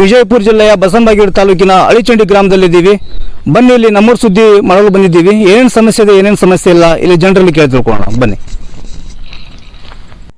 ವಿಜಯಪುರ ಜಿಲ್ಲೆಯ ಬಸವನಬಾಗೇಡು ತಾಲೂಕಿನ ಅಳಿಚಂಡಿ ಗ್ರಾಮದಲ್ಲಿದ್ದೀವಿ. ಬನ್ನಿ, ಇಲ್ಲಿ ನಮ್ಮೂರು ಸುದ್ದಿ ಮಾಡಲು ಬಂದಿದ್ದೀವಿ. ಏನೇನು ಸಮಸ್ಯೆ ಇದೆ, ಏನೇನು ಸಮಸ್ಯೆ ಇಲ್ಲ, ಇಲ್ಲಿ ಜನರಲ್ಲಿ ಕೇಳಿ ತಿಳ್ಕೊಳ್ಳೋಣ ಬನ್ನಿ.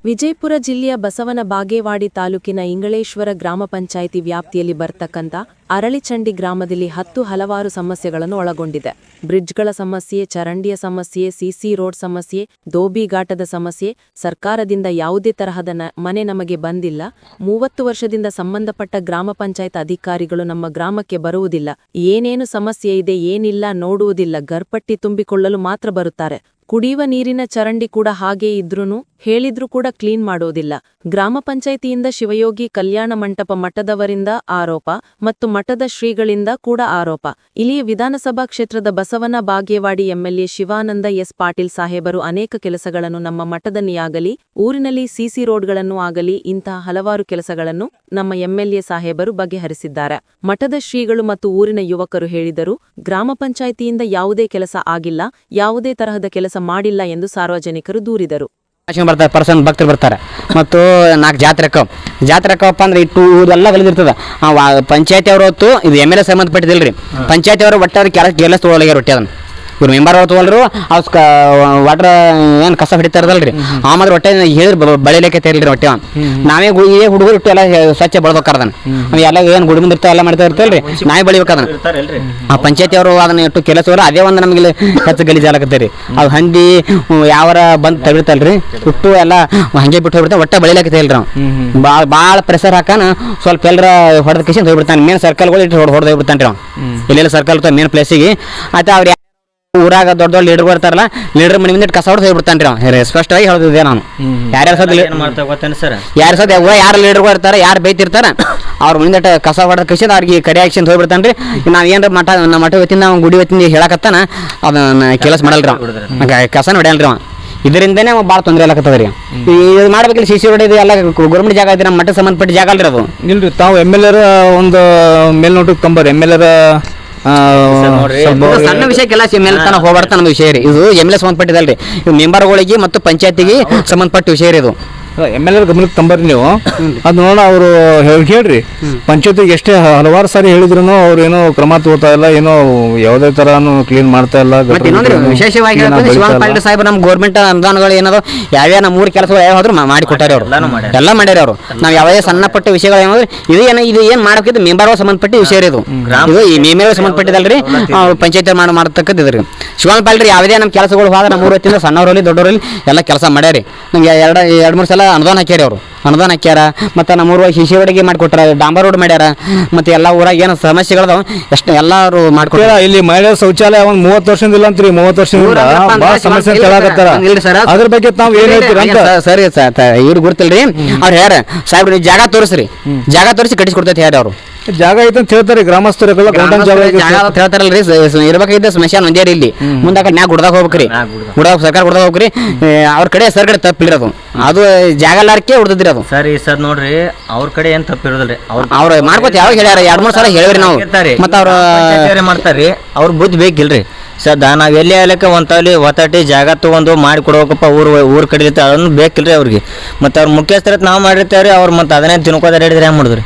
ವಿಜಯಪುರ ಜಿಲ್ಲೆಯ ಬಸವನ ಬಾಗೇವಾಡಿ ತಾಲೂಕಿನ ಇಂಗಳೇಶ್ವರ ಗ್ರಾಮ ಪಂಚಾಯಿತಿ ವ್ಯಾಪ್ತಿಯಲ್ಲಿ ಬರ್ತಕ್ಕಂಥ ಅರಳಿಚಂಡಿ ಗ್ರಾಮದಲ್ಲಿ ಹತ್ತು ಹಲವಾರು ಸಮಸ್ಯೆಗಳನ್ನು ಒಳಗೊಂಡಿದೆ. ಬ್ರಿಡ್ಜ್ಗಳ ಸಮಸ್ಯೆ, ಚರಂಡಿಯ ಸಮಸ್ಯೆ ಸಿಸಿ ರೋಡ್ ಸಮಸ್ಯೆ, ದೋಬಿಘಾಟದ ಸಮಸ್ಯೆ, ಸರ್ಕಾರದಿಂದ ಯಾವುದೇ ತರಹದ ಮನೆ ನಮಗೆ ಬಂದಿಲ್ಲ. ಮೂವತ್ತು ವರ್ಷದಿಂದ ಸಂಬಂಧಪಟ್ಟ ಗ್ರಾಮ ಪಂಚಾಯತ್ ಅಧಿಕಾರಿಗಳು ನಮ್ಮ ಗ್ರಾಮಕ್ಕೆ ಬರುವುದಿಲ್ಲ. ಏನೇನು ಸಮಸ್ಯೆ ಇದೆ, ಏನಿಲ್ಲ ನೋಡುವುದಿಲ್ಲ. ಗರ್ಪಟ್ಟಿ ತುಂಬಿಕೊಳ್ಳಲು ಮಾತ್ರ ಬರುತ್ತಾರೆ. ಕುಡಿಯುವ ನೀರಿನ ಚರಂಡಿ ಕೂಡ ಹಾಗೇ ಇದ್ರೂ ಹೇಳಿದ್ರೂ ಕೂಡ ಕ್ಲೀನ್ ಮಾಡೋದಿಲ್ಲ ಗ್ರಾಮ ಪಂಚಾಯಿತಿಯಿಂದ ಶಿವಯೋಗಿ ಕಲ್ಯಾಣ ಮಂಟಪ ಮಠದವರಿಂದ ಆರೋಪ ಮತ್ತು ಮಠದ ಶ್ರೀಗಳಿಂದ ಕೂಡ ಆರೋಪ. ಇಲ್ಲಿ ವಿಧಾನಸಭಾ ಕ್ಷೇತ್ರದ ಬಸವನ ಬಾಗೇವಾಡಿ ಎಂಎಲ್ಎ ಶಿವಾನಂದ ಎಸ್ ಪಾಟೀಲ್ ಸಾಹೇಬರು ಅನೇಕ ಕೆಲಸಗಳನ್ನು ನಮ್ಮ ಮಠದಲ್ಲಿಯಾಗಲಿ ಊರಿನಲ್ಲಿ ಸಿಸಿ ರೋಡ್ಗಳನ್ನು ಆಗಲಿ, ಇಂತಹ ಹಲವಾರು ಕೆಲಸಗಳನ್ನು ನಮ್ಮ ಎಂಎಲ್ಎ ಸಾಹೇಬರು ಬಗೆಹರಿಸಿದ್ದಾರೆ. ಮಠದ ಶ್ರೀಗಳು ಮತ್ತು ಊರಿನ ಯುವಕರು ಹೇಳಿದರು, ಗ್ರಾಮ ಪಂಚಾಯಿತಿಯಿಂದ ಯಾವುದೇ ಕೆಲಸ ಆಗಿಲ್ಲ, ಯಾವುದೇ ತರಹದ ಕೆಲಸ ಮಾಡಿಲ್ಲ ಎಂದು ಸಾರ್ವಜನಿಕರು ದೂರಿದರು. ಬರ್ತಾರೆ ಪರ್ಸನ್ ಭಕ್ತರು ಬರ್ತಾರೆ. ಮತ್ತು ನಾಲ್ಕು ಜಾತ್ರೆ ಅಕ್ಕವ ಜಾತ್ರೆ ಅಕ್ಕವಪ್ಪ ಅಂದ್ರೆ ಇಟ್ಟು ಇದೆಲ್ಲ ಗಲಿದಿರ್ತದ ಪಂಚಾಯತಿ ಅವರು ಹೊತ್ತು ಇದು ಎಂ ಎಲ್ ಎ ರೀ ಪಂಚಾಯತಿ ಅವರು ಒಟ್ಟಾರೆ ಕೆಲಸ ಕೆಲಸ ತೊಗೊಳಗ್ಯಾರ ರೊಟ್ಟಿ ಅದನ್ನ. ಇವ್ರು ಮೆಂಬರ್ ತೊಗೊಳ್ರು ಅವ್ಸ್ ವಾಟರ್ ಏನು ಕಸ ಹಿಡಿತಾರದಲ್ರಿ ಆ ಮಾತ್ರ ಹೊಟ್ಟೆ ಹೇಳಿದ್ರು ಬಳಿಲಿಕ್ಕೆ ತೇರಿಲ್ರಿ ಹೊಟ್ಟೆ. ನಾವೇ ಈ ಹುಡುಗರು ಇಟ್ಟು ಎಲ್ಲ ಸ್ವಚ್ಛ ಬಳದೋಕಾರ ಅದನ್ನ ಎಲ್ಲ ಏನು ಗುಡಿ ಮುಂದೆ ಇರ್ತಾವ ಎಲ್ಲ ಮಾಡ್ತಾ ಇರ್ತಲ್ರಿ ನಾವೇ ಬಳಿಬೇಕಾದ್ರೆ ಆ ಪಂಚಾಯತಿ ಅವರು ಅದನ್ನ ಇಟ್ಟು ಕೆಲಸ ಅದೇ ಒಂದು ನಮಗೆ ಇಲ್ಲಿ ಹೆಚ್ಚು ಗಲೀಜ್ ರೀ. ಅದು ಹಂದಿ ಯಾವಾರ ಬಂದು ತಗಿರ್ತಲ್ರಿ ಇಟ್ಟು ಎಲ್ಲ ಹಂಗೆ ಬಿಟ್ಟು ಹೋಗ್ಬಿಡ್ತಾವೆ ಒಟ್ಟ ಬಳಿಲೇಕೆ ಇಲ್ರಿ ಅವ್ನು. ಭಾಳ ಭಾಳ ಪ್ರೆಷರ್ ಹಾಕಾನ ಸ್ವಲ್ಪ ಎಲ್ಲರ ಹೊಡೆದ ಕಿಶನ್ ಹೋಗ್ಬಿಡ್ತಾನೆ ಮೇನ್ ಸರ್ಕಲ್ಗಳು ಇಟ್ಟು ಹೊಡೆದು ಹೋಗ್ಬಿಡ್ತಾನೆ ರೀ ಅವ್ನು ಎಲ್ಲೆಲ್ಲ ಸರ್ಕಲ್ ಮೇನ್ ಪ್ಲೇಸಿಗೆ ಆಯ್ತು ಅವ್ರು ಊರಾಗ ದೊಡ್ಡ ದೊಡ್ಡ ಲೀಡರ್ ಬರ್ತಾರಲ್ಲ ಲೀಡರ್ ಮನೆ ಮುಂದೆ ಕಸ ಹೊಡೆದು ಹೋಗ್ಬಿಡ್ತಾನೆ ರೀ ಅವ್ನು ಸ್ಪಷ್ಟವಾಗಿ ಹೇಳ್ತಿದ್ದೆ ನಾನು. ಯಾರು ಸದ್ ಏನ್ ಮಾಡ್ತಾ ಗೊತ್ತೇನು ಸರ್? ಯಾರು ಸದ ಯಾರು ಲೀಡರ್ಗಳು ಇರ್ತಾರೆ ಯಾರು ಬೈತಿರ್ತಾರ ಅವ್ರ ಮುಂದೆ ಕಸ ಹೊಡೆದ ಕಸಿದ ಅವ್ರಿಗೆ ಕರಿ ಆಕ್ಷನ್ ಹೋಗ್ಬಿಡ್ತಾನೆ ರೀ ನಾವು ಏನಾರ ಮಠ ನಮ್ಮ ಮಠ ಒತ್ತಿನ ಅವ್ನು ಗುಡಿ ವತಿಯಿಂದ ಹೇಳಕತ್ತಾನ ಅದನ್ನ ಕೆಲಸ ಮಾಡಲ್ರಿ ಕಸ ಕಸನ ಹೊಡೆಯಲ್ರಿ ಅವ ಇದರಿಂದನೇ ಅವ ಭಾಳ ತೊಂದರೆ ಆಗತ್ತದ ರೀ ಇದು ಮಾಡ್ಬೇಕಿಲ್ಲ ಸಿ ಸಿ ರೋಡ್ ಇದು ಎಲ್ಲ ಗೌರ್ಮೆಂಟ್ ಜಾಗ ಐತಿ ನಮ್ಮ ಮಠ ಸಂಬಂಧಪಟ್ಟ ಜಾಗ ಅಲ್ರಿ ಅದು. ಇಲ್ರಿ ತಾವು ಎಂ ಎಲ್ ಎರ ಒಂದು ಮೇಲ್ನೋಟಕ್ಕೆ ತಂಬರ್ ಎಂ ಎಲ್ ಎರ ಸಣ್ಣ ವಿಷಯಕ್ಕೆಲ್ಲ ಮೇಲೆ ತನಕ ಹೋಗ್ಬಾರ್ದು ನಮ್ಮ ವಿಷಯ ರೀ. ಇದು ಎಂ ಎಲ್ ಎ ಸಂಬಂಧಪಟ್ಟಿದಲ್ರಿ. ಇದು ಮೆಂಬರ್ಗಳಿಗೆ ಮತ್ತು ಪಂಚಾಯತಿಗೆ ಸಂಬಂಧಪಟ್ಟ ವಿಷಯ ರೀ ಇದು. ಎಂ ಎಲ್ ಎರ್ ಗಮನಕ್ಕೆ ತಂಬರ್ರಿ ನೀವು. ಅದು ನೋಡ ಅವರು ಹೇಳ್ರಿ. ಪಂಚಾಯತಿಗೆ ಎಷ್ಟೇ ಹಲವಾರು ಸಾರಿ ಹೇಳಿದ್ರು ಅವ್ರು ಏನೋ ಕ್ರಮ ತಗೋತಾ ಇಲ್ಲ ಏನೋ ಯಾವುದೇ ತರನು ಕ್ಲೀನ್ ಮಾಡ್ತಾ ಇಲ್ಲ ಮತ್ತೆ ವಿಶೇಷವಾಗಿ ಶಿವಾನಂದ ಪಾಟೀಲ್ ಸಾಹೇಬ್ ನಮ್ಮ ಗೌರ್ಮೆಂಟ್ ಅನುದಾನಗಳು ಏನಾದ್ರು ಯಾವ್ಯಾವ ನಮ್ಮ ಮೂರು ಕೆಲಸಗಳು ಯಾವ ಹೋದ್ರು ಮಾಡಿ ಕೊಟ್ಟಾರೆ ಅವರು. ಎಲ್ಲ ಮಾಡ್ಯಾರ ಅವರು. ನಾವು ಯಾವ್ದೇ ಸಣ್ಣ ಪಟ್ಟ ವಿಷಯಗಳು ಏನಂದ್ರೆ ಇದು ಏನು ಇದು ಏನು ಮಾಡಬೇಕಿದ್ದು ಮೆಂಬರ್ ಸಂಬಂಧಪಟ್ಟ ವಿಷಯ ರೀ ಇದು. ಇದು ಈ ಮೇಮೇಲೆ ಸಂಬಂಧಪಟ್ಟಿದಲ್ರಿ ಪಂಚಾಯತ್ ಮಾಡಿ ಮಾಡತಕ್ಕದ್ದು ಇದ್ರಿ ಶಿವಾನಂದ ಪಾಟೀಲ್ ಯಾವುದೇ ನಮ್ಮ ಕೆಲಸಗಳು ಹೋದ್ರೆ ನಮ್ಮ ಊರ ಸಣ್ಣವರಲ್ಲಿ ದೊಡ್ಡವರಲ್ಲಿ ಎಲ್ಲ ಕೆಲಸ ಮಾಡ್ಯಾರಿ. ನಮ್ಗೆ ಎರಡು ಎರಡು ಮೂರು ಸಲ ಅನುದಾನ ಹಾಕ್ಯಾರ ಅವರು. ಅನುದಾನ ಹಾಕ್ಯಾರ ಮತ್ತು ನಮ್ಮ ಊರಾಗ ಶಿಶಿ ರೋಡಿಗೆ ಮಾಡಿಕೊಟ್ಟಾರ ಡಾಂಬರ್ ರೋಡ್ ಮಾಡ್ಯಾರ ಮತ್ತು ಎಲ್ಲ ಊರಾಗ ಏನು ಸಮಸ್ಯೆಗಳದಾವ ಎಷ್ಟು ಎಲ್ಲರೂ ಮಾಡ್ಕೊಟ್ಟಾರ ಇಲ್ಲಿ ಮಹಿಳೆಯರ ಶೌಚಾಲಯ ಒಂದು ಮೂವತ್ತು ವರ್ಷದಿಂದ ಇಲ್ಲ ಅಂತ್ರಿ ಮೂವತ್ತು ವರ್ಷದಿಂದ ಸಮಸ್ಯೆ ಇಲ್ರಿ ಸರ್ ಅದ್ರ ಬಗ್ಗೆ ತಾವು ಏನು ಹೇಳ್ತೀರ ಅಂತ. ಸರಿ ಇವ್ರು ಗುರ್ತಿಲ್ರಿ ಅವ್ರು ಹೇಳ್ಯಾರ ಸಾಹೇಬ್ರಿ ಜಾಗ ತೋರಿಸ್ರಿ. ಜಾಗ ತೋರಿಸಿ ಕಟ್ಟಿಸ್ಕೊಡ್ತೈತೆ ಹೇಳಿ ಅವರು. ಜಾಗ ಐತೆ ಅಂತ ಹೇಳ್ತಾರೆ ಗ್ರಾಮಸ್ಥರ ಗೌಂಡನ್ ಜಾಗ ಐತೆ ಜಾಗ ಅಂತ ಹೇಳ್ತಾರಲ್ರಿ ಸ- ಸ- ಇರ್ಬೇಕಾಗಿದ್ದ ಸ್ಮಶಾನ ಒಂದೇ ರೀ ಇಲ್ಲಿ. ಮುಂದಾಗ ನ್ಯಾಗ ಗುಡ್ದಾಗ ಹೋಗ್ಬೇಕ್ರಿ. ಗುಡ್ದಾಗ. ಸರ್ಕಾರ ಗುಡ್ದಾಗ ಹೋಗ್ರಿ ಅವ್ರ ಕಡೆ ಸರ್ ಕಡೆ ತಪ್ಪಿಲ್ರಿ ಅದು ಅದು ಜಾಗ ಲಾರಕ್ಕೆ ಉಳ್ದದ್ರಿ ಅದು. ಸರ್ ಈ ಸದ್ ನೋಡ್ರಿ ಅವ್ರ ಕಡೆ ಏನ್ ತಪ್ಪಿರೋದಿಲ್ರಿ ಅವ್ರ ಅವ್ರು ಮಾಡ್ಕೊತ ಯಾವಾಗ ಹೇಳ್ಯಾರ? ಎರಡ್ ಮೂರ್ ಸಲ ಹೇಳಿವ್ರಿ ನಾವು. ಮತ್ತ ಅವ್ರ ಪಂಚಾಯ್ತಿಯವ್ರೇ ಮಾಡ್ತಾರ್ರಿ ಅವ್ರ ಬುದ್ಧಿ ಬೇಕಿಲ್ರಿ. ಸರ್ ನಾವ್ ಎಲ್ಲಿ ಆಗ್ಲಿಕ್ಕೆ ಒಂದಲ್ಲಿ ಒತ್ತಾಟಿ ಜಾಗ ತಗೊಂಡು ಮಾಡಿ ಕೊಡ್ಬೇಕಪ್ಪ ಊರ್ ಊರ್ ಕಡೆ ಅದನ್ನು ಬೇಕಿಲ್ರಿ ಅವ್ರಿಗೆ. ಮತ್ತೆ ಅವ್ರ ಮುಖ್ಯಸ್ಥರ ನಾವು ಮಾಡಿರ್ತೇವ್ರಿ ಅವ್ರು ಮತ್ತೆ ಅದನ್ನೇ ತಿನ್ಕೋದಾರ ಹೇಳಿದ್ರೆ ಹೆಂಗ್ ಮಾಡಿದ್ರಿ.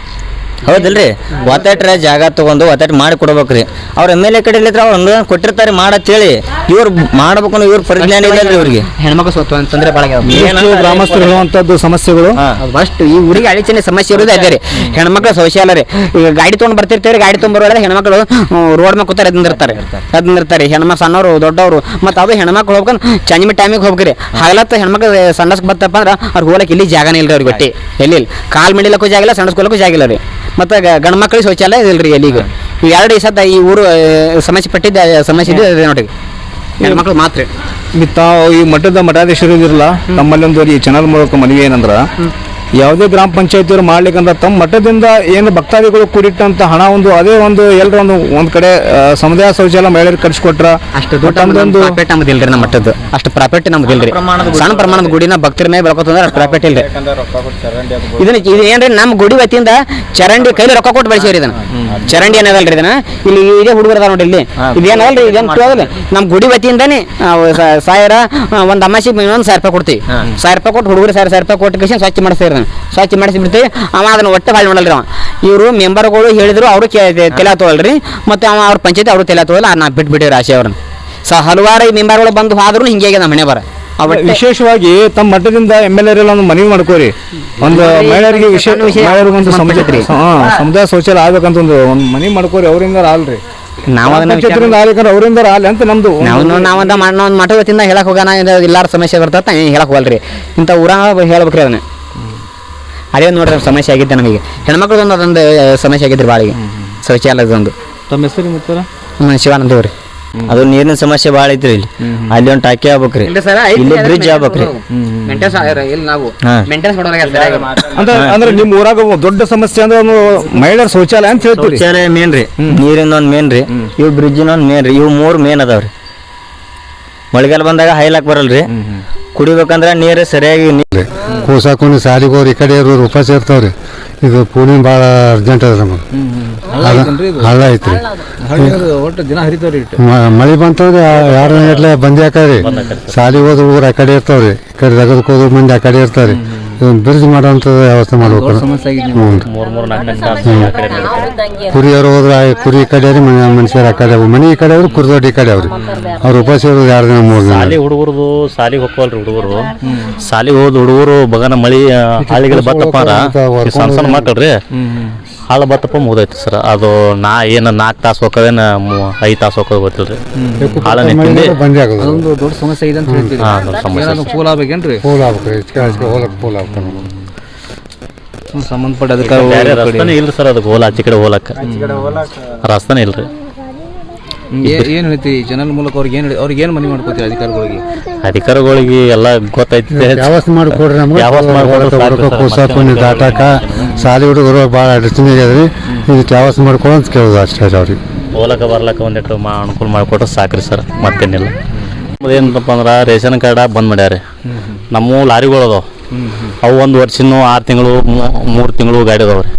ಹೌದಿಲ್ರಿ? ಒತ್ತಟ್ರೆ ಜಾಗ ತಗೊಂಡು ಒತ್ತಟ್ಟು ಮಾಡಿ ಕೊಡ್ಬೇಕ್ರಿ. ಅವ್ರ ಎಂ ಎಲ್ ಎ ಕಡೆ ಅವ್ರು ಅನುದಾನ ಕೊಟ್ಟಿರ್ತಾರೆ ಮಾಡತ್ತೇಳಿ. ಇವ್ರು ಮಾಡ್ಬೇಕು ಅನ್ನೋ ಇವ್ರ ಪರಿಜ್ಞಾನ ಇಲ್ಲಲ್ರಿ ಇವ್ರಿಗೆ ಹೆಣ್ಮಕ್ಳು ಸೋತು ಅಂತಂದ್ರೆ ಭಾಳ ಆಗ್ಯಾವ. ಎಷ್ಟು ಗ್ರಾಮಸ್ಥರು ಹೇಳುವಂತದ್ದು ಸಮಸ್ಯೆಗಳು. ಅಷ್ಟು ಫಸ್ಟ್ ಈ ಊರಿಗೆ ಅಳಿಚನೆ ಸಮಸ್ಯೆ ಇರೋದೇ ಅದೇ ರೀ. ಹೆಣ್ಮಕ್ಳು ಶೌಚಾಲಯ ರೀ. ಈಗ ಗಾಡಿ ತೊಗೊಂಡು ಬರ್ತಿರ್ತೀವಿ ಗಾಡಿ ತೊಗೊಂಡ್ಬರೋದ್ರೆ ಹೆಣ್ಮಕ್ಳು ರೋಡ್ ಮೇಲೆ ಕೂತಾರೆ ಅದಿಂದಿರ್ತಾರೆ ಇರ್ತಾರೆ. ಹೆಣ್ಮಕ್ಳು ಸಣ್ಣವರು ದೊಡ್ಡವರು ಮತ್ತು ಅದು ಹೆಣ್ಮಕ್ಳು ಹೋಗ್ಕೊಂಡು ಚಂಜಮಿ ಟೈಮಿಗೆ ಹೋಗ್ರಿ ಹಗಲತ್ತು ಹೆಣ್ಮಕ್ಳು ಸಣ್ಣಸ್ಕ್ ಬತ್ತಪ್ಪ ಅಂದ್ರೆ ಅವ್ರು ಹೋಗಕ್ಕೆ ಇಲ್ಲಿ ಜಾಗನೇ ಇಲ್ರಿ ಅವ್ರಿಗೆ ಒಟ್ಟಿ ಎಲ್ಲಿ ಇಲ್ಲ. ಕಾಲ್ ಮಿಡಿಲಕ್ಕೂ ಜಾಗ ಇಲ್ಲ ಜಾಗಿಲ್ಲ ಜಾಗ ಇಲ್ಲ ರೀ. ಮತ್ತು ಗಂಡು ಮಕ್ಳಿಗೆ ಶೌಚಾಲಯ ರೀ ಎಲ್ಲಿಗೆ ಈ ಎರಡು ಈ ಸದ್ದ ಈ ಊರು ಸಮಸ್ಯೆ ಪಟ್ಟಿದ್ದ ಸಮಸ್ಯೆ ಇದೆ ಅದೇ ನೋಡಿ ಹೆಣ್ಮಕ್ಳು ಮಾತ್ರ. ಈ ತಾವು ಈ ಮಠದ ಮಠಾಧೀಶರು ಇದಿರಲ್ಲ ನಮ್ಮಲ್ಲಿ ಒಂದು ಈ ಚಾನಲ್ ಮೂಲಕ ಮನವಿ ಏನಂದ್ರ ಯಾವುದೇ ಗ್ರಾಮ ಪಂಚಾಯತಿಯವರು ಮಾಡ್ಲಿಕ್ಕಂತ ತಮ್ಮ ಮಠದಿಂದ ಏನು ಭಕ್ತಾದಿಗಳು ಕೂಡಿಟ್ಟಂತ ಹಣ ಒಂದು ಅದೇ ಒಂದು ಎಲ್ಲರ ಒಂದು ಒಂದ್ ಕಡೆ ಸಮುದಾಯ ಶೌಚಾಲಯ ಮಹಿಳೆಯರಿಗೆ ಕಟ್ಸಿಕೊಟ್ರ. ಅಷ್ಟು ದೊಡ್ಡ ಮತ್ತೊಂದೊಂದು ಪ್ರಾಫಿಟ್ ನಮ್ದು ಇಲ್ರಿ ನಮ್ಮ ಮಟ್ಟದ್ದು ಅಷ್ಟು ಪ್ರಾಫಿಟ್ ನಮ್ದು ಇಲ್ರಿ. ಪ್ರಮಾಣದ ಸಣ್ಣ ಪ್ರಮಾಣದ ಗುಡಿನ ಭಕ್ತರ ಮೇಲೆ ಬೆಳ್ಕೊತಂದ್ರೆ ಅಷ್ಟು ಪ್ರಾಫಿಟ್ ಇಲ್ರಿ. ಇದನ್ನ ಇದು ಏನ್ರಿ ನಮ್ಮ ಗುಡಿ ವತಿಯಿಂದ ಚರಂಡಿ ಕೈಲಿ ರೊಕ್ಕ ಕೊಟ್ಟು ಬೆಳೆಸಿವ್ರಿ ಇದನ್ನ. ಚರಂಡಿ ಏನದಲ್ರಿ ಇದನ್ನ? ಇಲ್ಲಿ ಇದೇ ಹುಡುಗರ ಅದಾವ ನೋಡಿ ಇಲ್ಲಿ. ಇದೇನಲ್ರಿ ಇದೇನು ನಮ್ಮ ಗುಡಿ ವತಿಯಿಂದಾನೆ ಸಾವಿರ ಒಂದ್ ಅಮಾಸಿ ಇನ್ನೊಂದು ಸಾವಿರ ರೂಪಾಯಿ ಕೊಡ್ತೀವಿ. ಸಾವಿರ ರೂಪಾಯಿ ಕೊಟ್ಟು ಹುಡುಗರು ಸಾವಿರ ಸಾವಿರ ರೂಪಾಯಿ ಕೊಟ್ಟು ಕೃಷಿ ಸ್ವಚ್ಛ ಮಾಡಿಸ್ತೀರಿ ಸ್ವಚ್ಛ ಮಾಡಿಸಿಬಿಡ್ತೀವಿ. ಅವ ಅದನ್ನ ಒಟ್ಟು ಹಾಳು ಮಾಡಲ್ರಿ ಅವ. ಇವರು ಮೆಂಬರ್ಗಳು ಹೇಳಿದ್ರು ಅವರು ತಲೆ ತೊಗೊಳ್ರಿ ಮತ್ತು ಅವ ಅವ್ರ ಪಂಚಾಯತಿ ಅವರು ತಲೆ ತೊಗೊಲ್ಲ ನಾ ಬಿಟ್ಬಿಟ್ಟಿವ್ರಿ ಆಶೆ ಅವ್ರನ್ನ. ಸೊ ಹಲವಾರು ಮೆಂಬರ್ಗಳು ಬಂದು ಹಾದ್ರು ಹಿಂಗೆ ನಮ್ಮ ಮನೆ ಬರ ವಿಶೇಷವಾಗಿ ತಮ್ಮ ಮಟ್ಟದಿಂದ ಎಂ ಎಲ್ ಎಲ್ಲ ಒಂದು ಮನವಿ ಮಾಡ್ಕೋರಿ. ಒಂದು ಮಹಿಳೆಯರಿಗೆ ವಿಶೇಷ ವಿಷಯ ಮಹಿಳೆಯರಿಗೆ ಒಂದು ಸಮುದಾಯ ಶೌಚಾಲಯ ಆಗ್ಬೇಕಂತ ಒಂದು ಒಂದು ಮನವಿ ಮಾಡ್ಕೋರಿ ಅವರಿಂದ ಆಲ್ರಿ ನಾವು ಅದನ್ನ ಅವರಿಂದ ಆಲಿ ಅಂತ ನಮ್ದು ನಾವು ನಾವಂದ ನಾವು ಮಠ ವತಿಯಿಂದ ಹೇಳಕ್ ಹೋಗೋಣ ಎಲ್ಲಾರ ಸಮಸ್ಯೆ ಬರ್ತತ್ತ ಹೇಳಕ್ ಹೋಗಲ್ರಿ. ಇಂತ ಊರ ಹೇಳ್ಬೇಕ್ರಿ ಅದನ್ನ. ಅದೇ ನೋಡ್ರಿ ಸಮಸ್ಯೆ ಆಗಿದ್ದೆ ನಮಗೆ. ಹೆಣ್ಮಕ್ಳದೊಂದು ಅದೊಂದು ಸಮಸ್ಯೆ ಆಗಿದ್ರಿ ಬಾಳಿಗೆ. ಶೌಚಾಲಯದೊಂದು ತಮ್ಮ ಹೆಸರು ಮಿತ್ರ ನಮ್ಮ ಶಿವಾನಂದ ಅವ್ರಿ ಅದು ನೀರಿನ ಸಮಸ್ಯೆ ಭಾಳ ಐತ್ರಿ ಇಲ್ಲಿ. ಅಲ್ಲಿ ಒಂದು ಟಾಕಿ ಆಗ್ಬೇಕ್ರಿ. ಇಲ್ಲಿ ಬ್ರಿಡ್ಜ್ ಆಗ್ಬೇಕ್ರಿ. ಅಂದ್ರೆ ಅಂದ್ರೆ ನಿಮ್ಮ ಊರಾಗ ದೊಡ್ಡ ಸಮಸ್ಯೆ ಅಂದ್ರೆ ಒಂದು ಮಹಿಳೆಯರ ಶೌಚಾಲಯ ಅಂತ ಹೇಳ್ತೀವಿ ಶೌಚಾಲಯ ಮೇನ್ ರೀ. ನೀರಿನ ಒಂದು ಮೇನ್ ರೀ. ಇವು ಬ್ರಿಡ್ಜಿನ ಒಂದ್ ಮೇನ್ ರೀ. ಇವು ಮೂರ್ ಮೇನ್ ಅದಾವ್ರಿ. ಮಳೆಗಾಲ ಬಂದಾಗ ಹೈಲಾಕ್ ಬರಲ್ರಿ. ಕುಡಿಬೇಕಂದ್ರೆ ನೀರು ಸರಿಯಾಗಿ ನೀ- ಕೂಸಾಕೊಂಡು ಸಾಲಿಗೆ ಹೋಗ್ರಿ ಈ ಕಡೆ ಇರೋರು ಉಪವಾಸ ಇರ್ತಾವ್ರಿ ಇದು ಪೂಣಿ ಭಾಳ ಅರ್ಜೆಂಟ್ ಅದ ನಮಗೆ. ಹಳ್ಳ ಐತ್ರಿ. ಒಟ್ಟು ದಿನ ಹರಿತಾವ್ರಿ ಇಟ್ಟು. ಮಳೆ ಬಂತವ್ರಿ ಯಾರ ಗಟ್ಲೆ ಬಂದಿ ಹಾಕಾರಿ. ಸಾಲಿಗೆ ಹೋದ ಹುಡುಗರು ಆ ಕಡೆ ಇರ್ತಾವ್ರಿ. ಈ ಕಡೆ ಹೋದ ಮಂದಿ ಆ ಕಡೆ ಇರ್ತಾರೆ ಇದೊಂದು ಬ್ರಿಡ್ಜ್ ಮಾಡುವಂತ ವ್ಯವಸ್ಥೆ ಮಾಡಬೇಕು. ಕುರಿಯವರು ಹೋದ್ರೆ ಆ ಕುರಿ ಈ ಕಡೆ ಅವ್ರಿ ಮನೆ ಮನುಷ್ಯರು ಆ ಕಡೆ ಮನೆ ಈ ಕಡೆ ಅವ್ರು ಕುರಿ ದೊಡ್ಡ ಈ ಕಡೆ ಅವ್ರಿ. ಅವ್ರು ಉಪವಾಸ ಇರೋದು ಎರಡು ದಿನ ಮೂರು ದಿನ. ಸಾಲಿ ಹುಡುಗರದು ಸಾಲಿಗೆ ಹೋಗ್ವಲ್ರಿ ಹುಡುಗರು ಸಾಲಿಗೆ ಹೋದ ಹುಡುಗರು ಬಗನ ಮಳಿ ಹಾಳಿಗಳು ಬತ್ತಪ್ಪ ಅಂದ್ರ ಈ ಸಣ್ಣ ಸಣ್ಣ ಮಕ್ಕಳ್ರಿ ಹಾಳು ಬತ್ತಪ್ಪ ಮುಗ್ದೈತಿ ಸರ್. ಅದು ನಾ ಏನು ನಾಲ್ಕು ತಾಸು ಹೋಗೋದೇನ ಐದು ತಾಸು ಹೋಗೋದು ಗೊತ್ತಿಲ್ರಿ. ರೀ ನಿಂತಿಂದ ಬಂದಿ ಆಗೋದು ಅದೊಂದು ದೊಡ್ಡ ಸಮಸ್ಯೆ ಇದೆ ಅಂತ ಹೇಳ್ತೀರಿ. ಹಾ, ದೊಡ್ಡ ಸಮಸ್ಯೆ. ಏನಾದ್ರು ಪೂಲ್ ಆಗ್ಬೇಕೇನ್ರಿ? ಪೋಲ್ ಆಗ್ಬೇಕು ಹೆಚ್ಚಿಗೆ ಹೆಚ್ಚಿಗೆ ಹೋಲಕ್ಕೆ ಸಂಬಂಧಪಟ್ಟ ಬೇರೆ ಅಧಿಕಾರಿ ಇಲ್ಲ ಇಲ್ರಿ ಸರ್ ಅದಕ್ಕೆ ಹೋಲ ಆಚೆ ಕಡೆ ಹೋಲಕ್ಕ. ರಸ್ತಾನೆ ಇಲ್ರಿ. ಏನ್ ಹೇಳ್ತೀರಿ ಚಾನಲ್ ಮೂಲಕ ಅವ್ರಿಗೆ ಏನ್ ಅವ್ರಿಗೆ ಏನ್ ಮನವಿ ಮಾಡ್ಕೋತೀರಿ ಅಧಿಕಾರಿಗಳಿಗೆ? ಅಧಿಕಾರಿಗಳಿಗೆ ಎಲ್ಲ ಗೊತ್ತೈತಿ. ಯಾವಸ್ ಮಾಡಿ ಕೊಡ್ರಿ ನಮ್ಗೆ? ವ್ಯವಸ್ಥೆ ಮಾಡ್ಕೊಡ್ರಿ ದಾಟಾಕ ಸಾಲಿ ಹುಡುಗರು ಭಾಳ ಅಡಚಣೆ ಆಗ್ಯದ್ರಿ ಇದಕ್ಕೆ ಯಾವಸ್ ಮಾಡ್ಕೊಡು ಅಂತ ಕೇಳೋದು ಅಷ್ಟೇ ಅವ್ರಿಗೆ. ಹೋಲಕ ಬರ್ಲಕ್ಕ ಒಂದಿಟ್ಟು ಮಾ ಅನುಕೂಲ ಮಾಡಿಕೊಟ್ರೆ ಸಾಕ್ರಿ ಸರ್ ಮತ್ತೇನಿಲ್ಲ. ಏನಪ್ಪ ಅಂದ್ರೆ ರೇಷನ್ ಕಾರ್ಡ ಬಂದ್ ಮಾಡ್ಯಾರ. ನಮ್ಮ ಲಾರಿಗಳು ಅದಾವ. ಅವು ಒಂದು ವರ್ಷನೂ ಆರು ತಿಂಗಳು ಮೂರು ತಿಂಗಳು ಗಾಡಿ ಅದಾವ್ರಿ.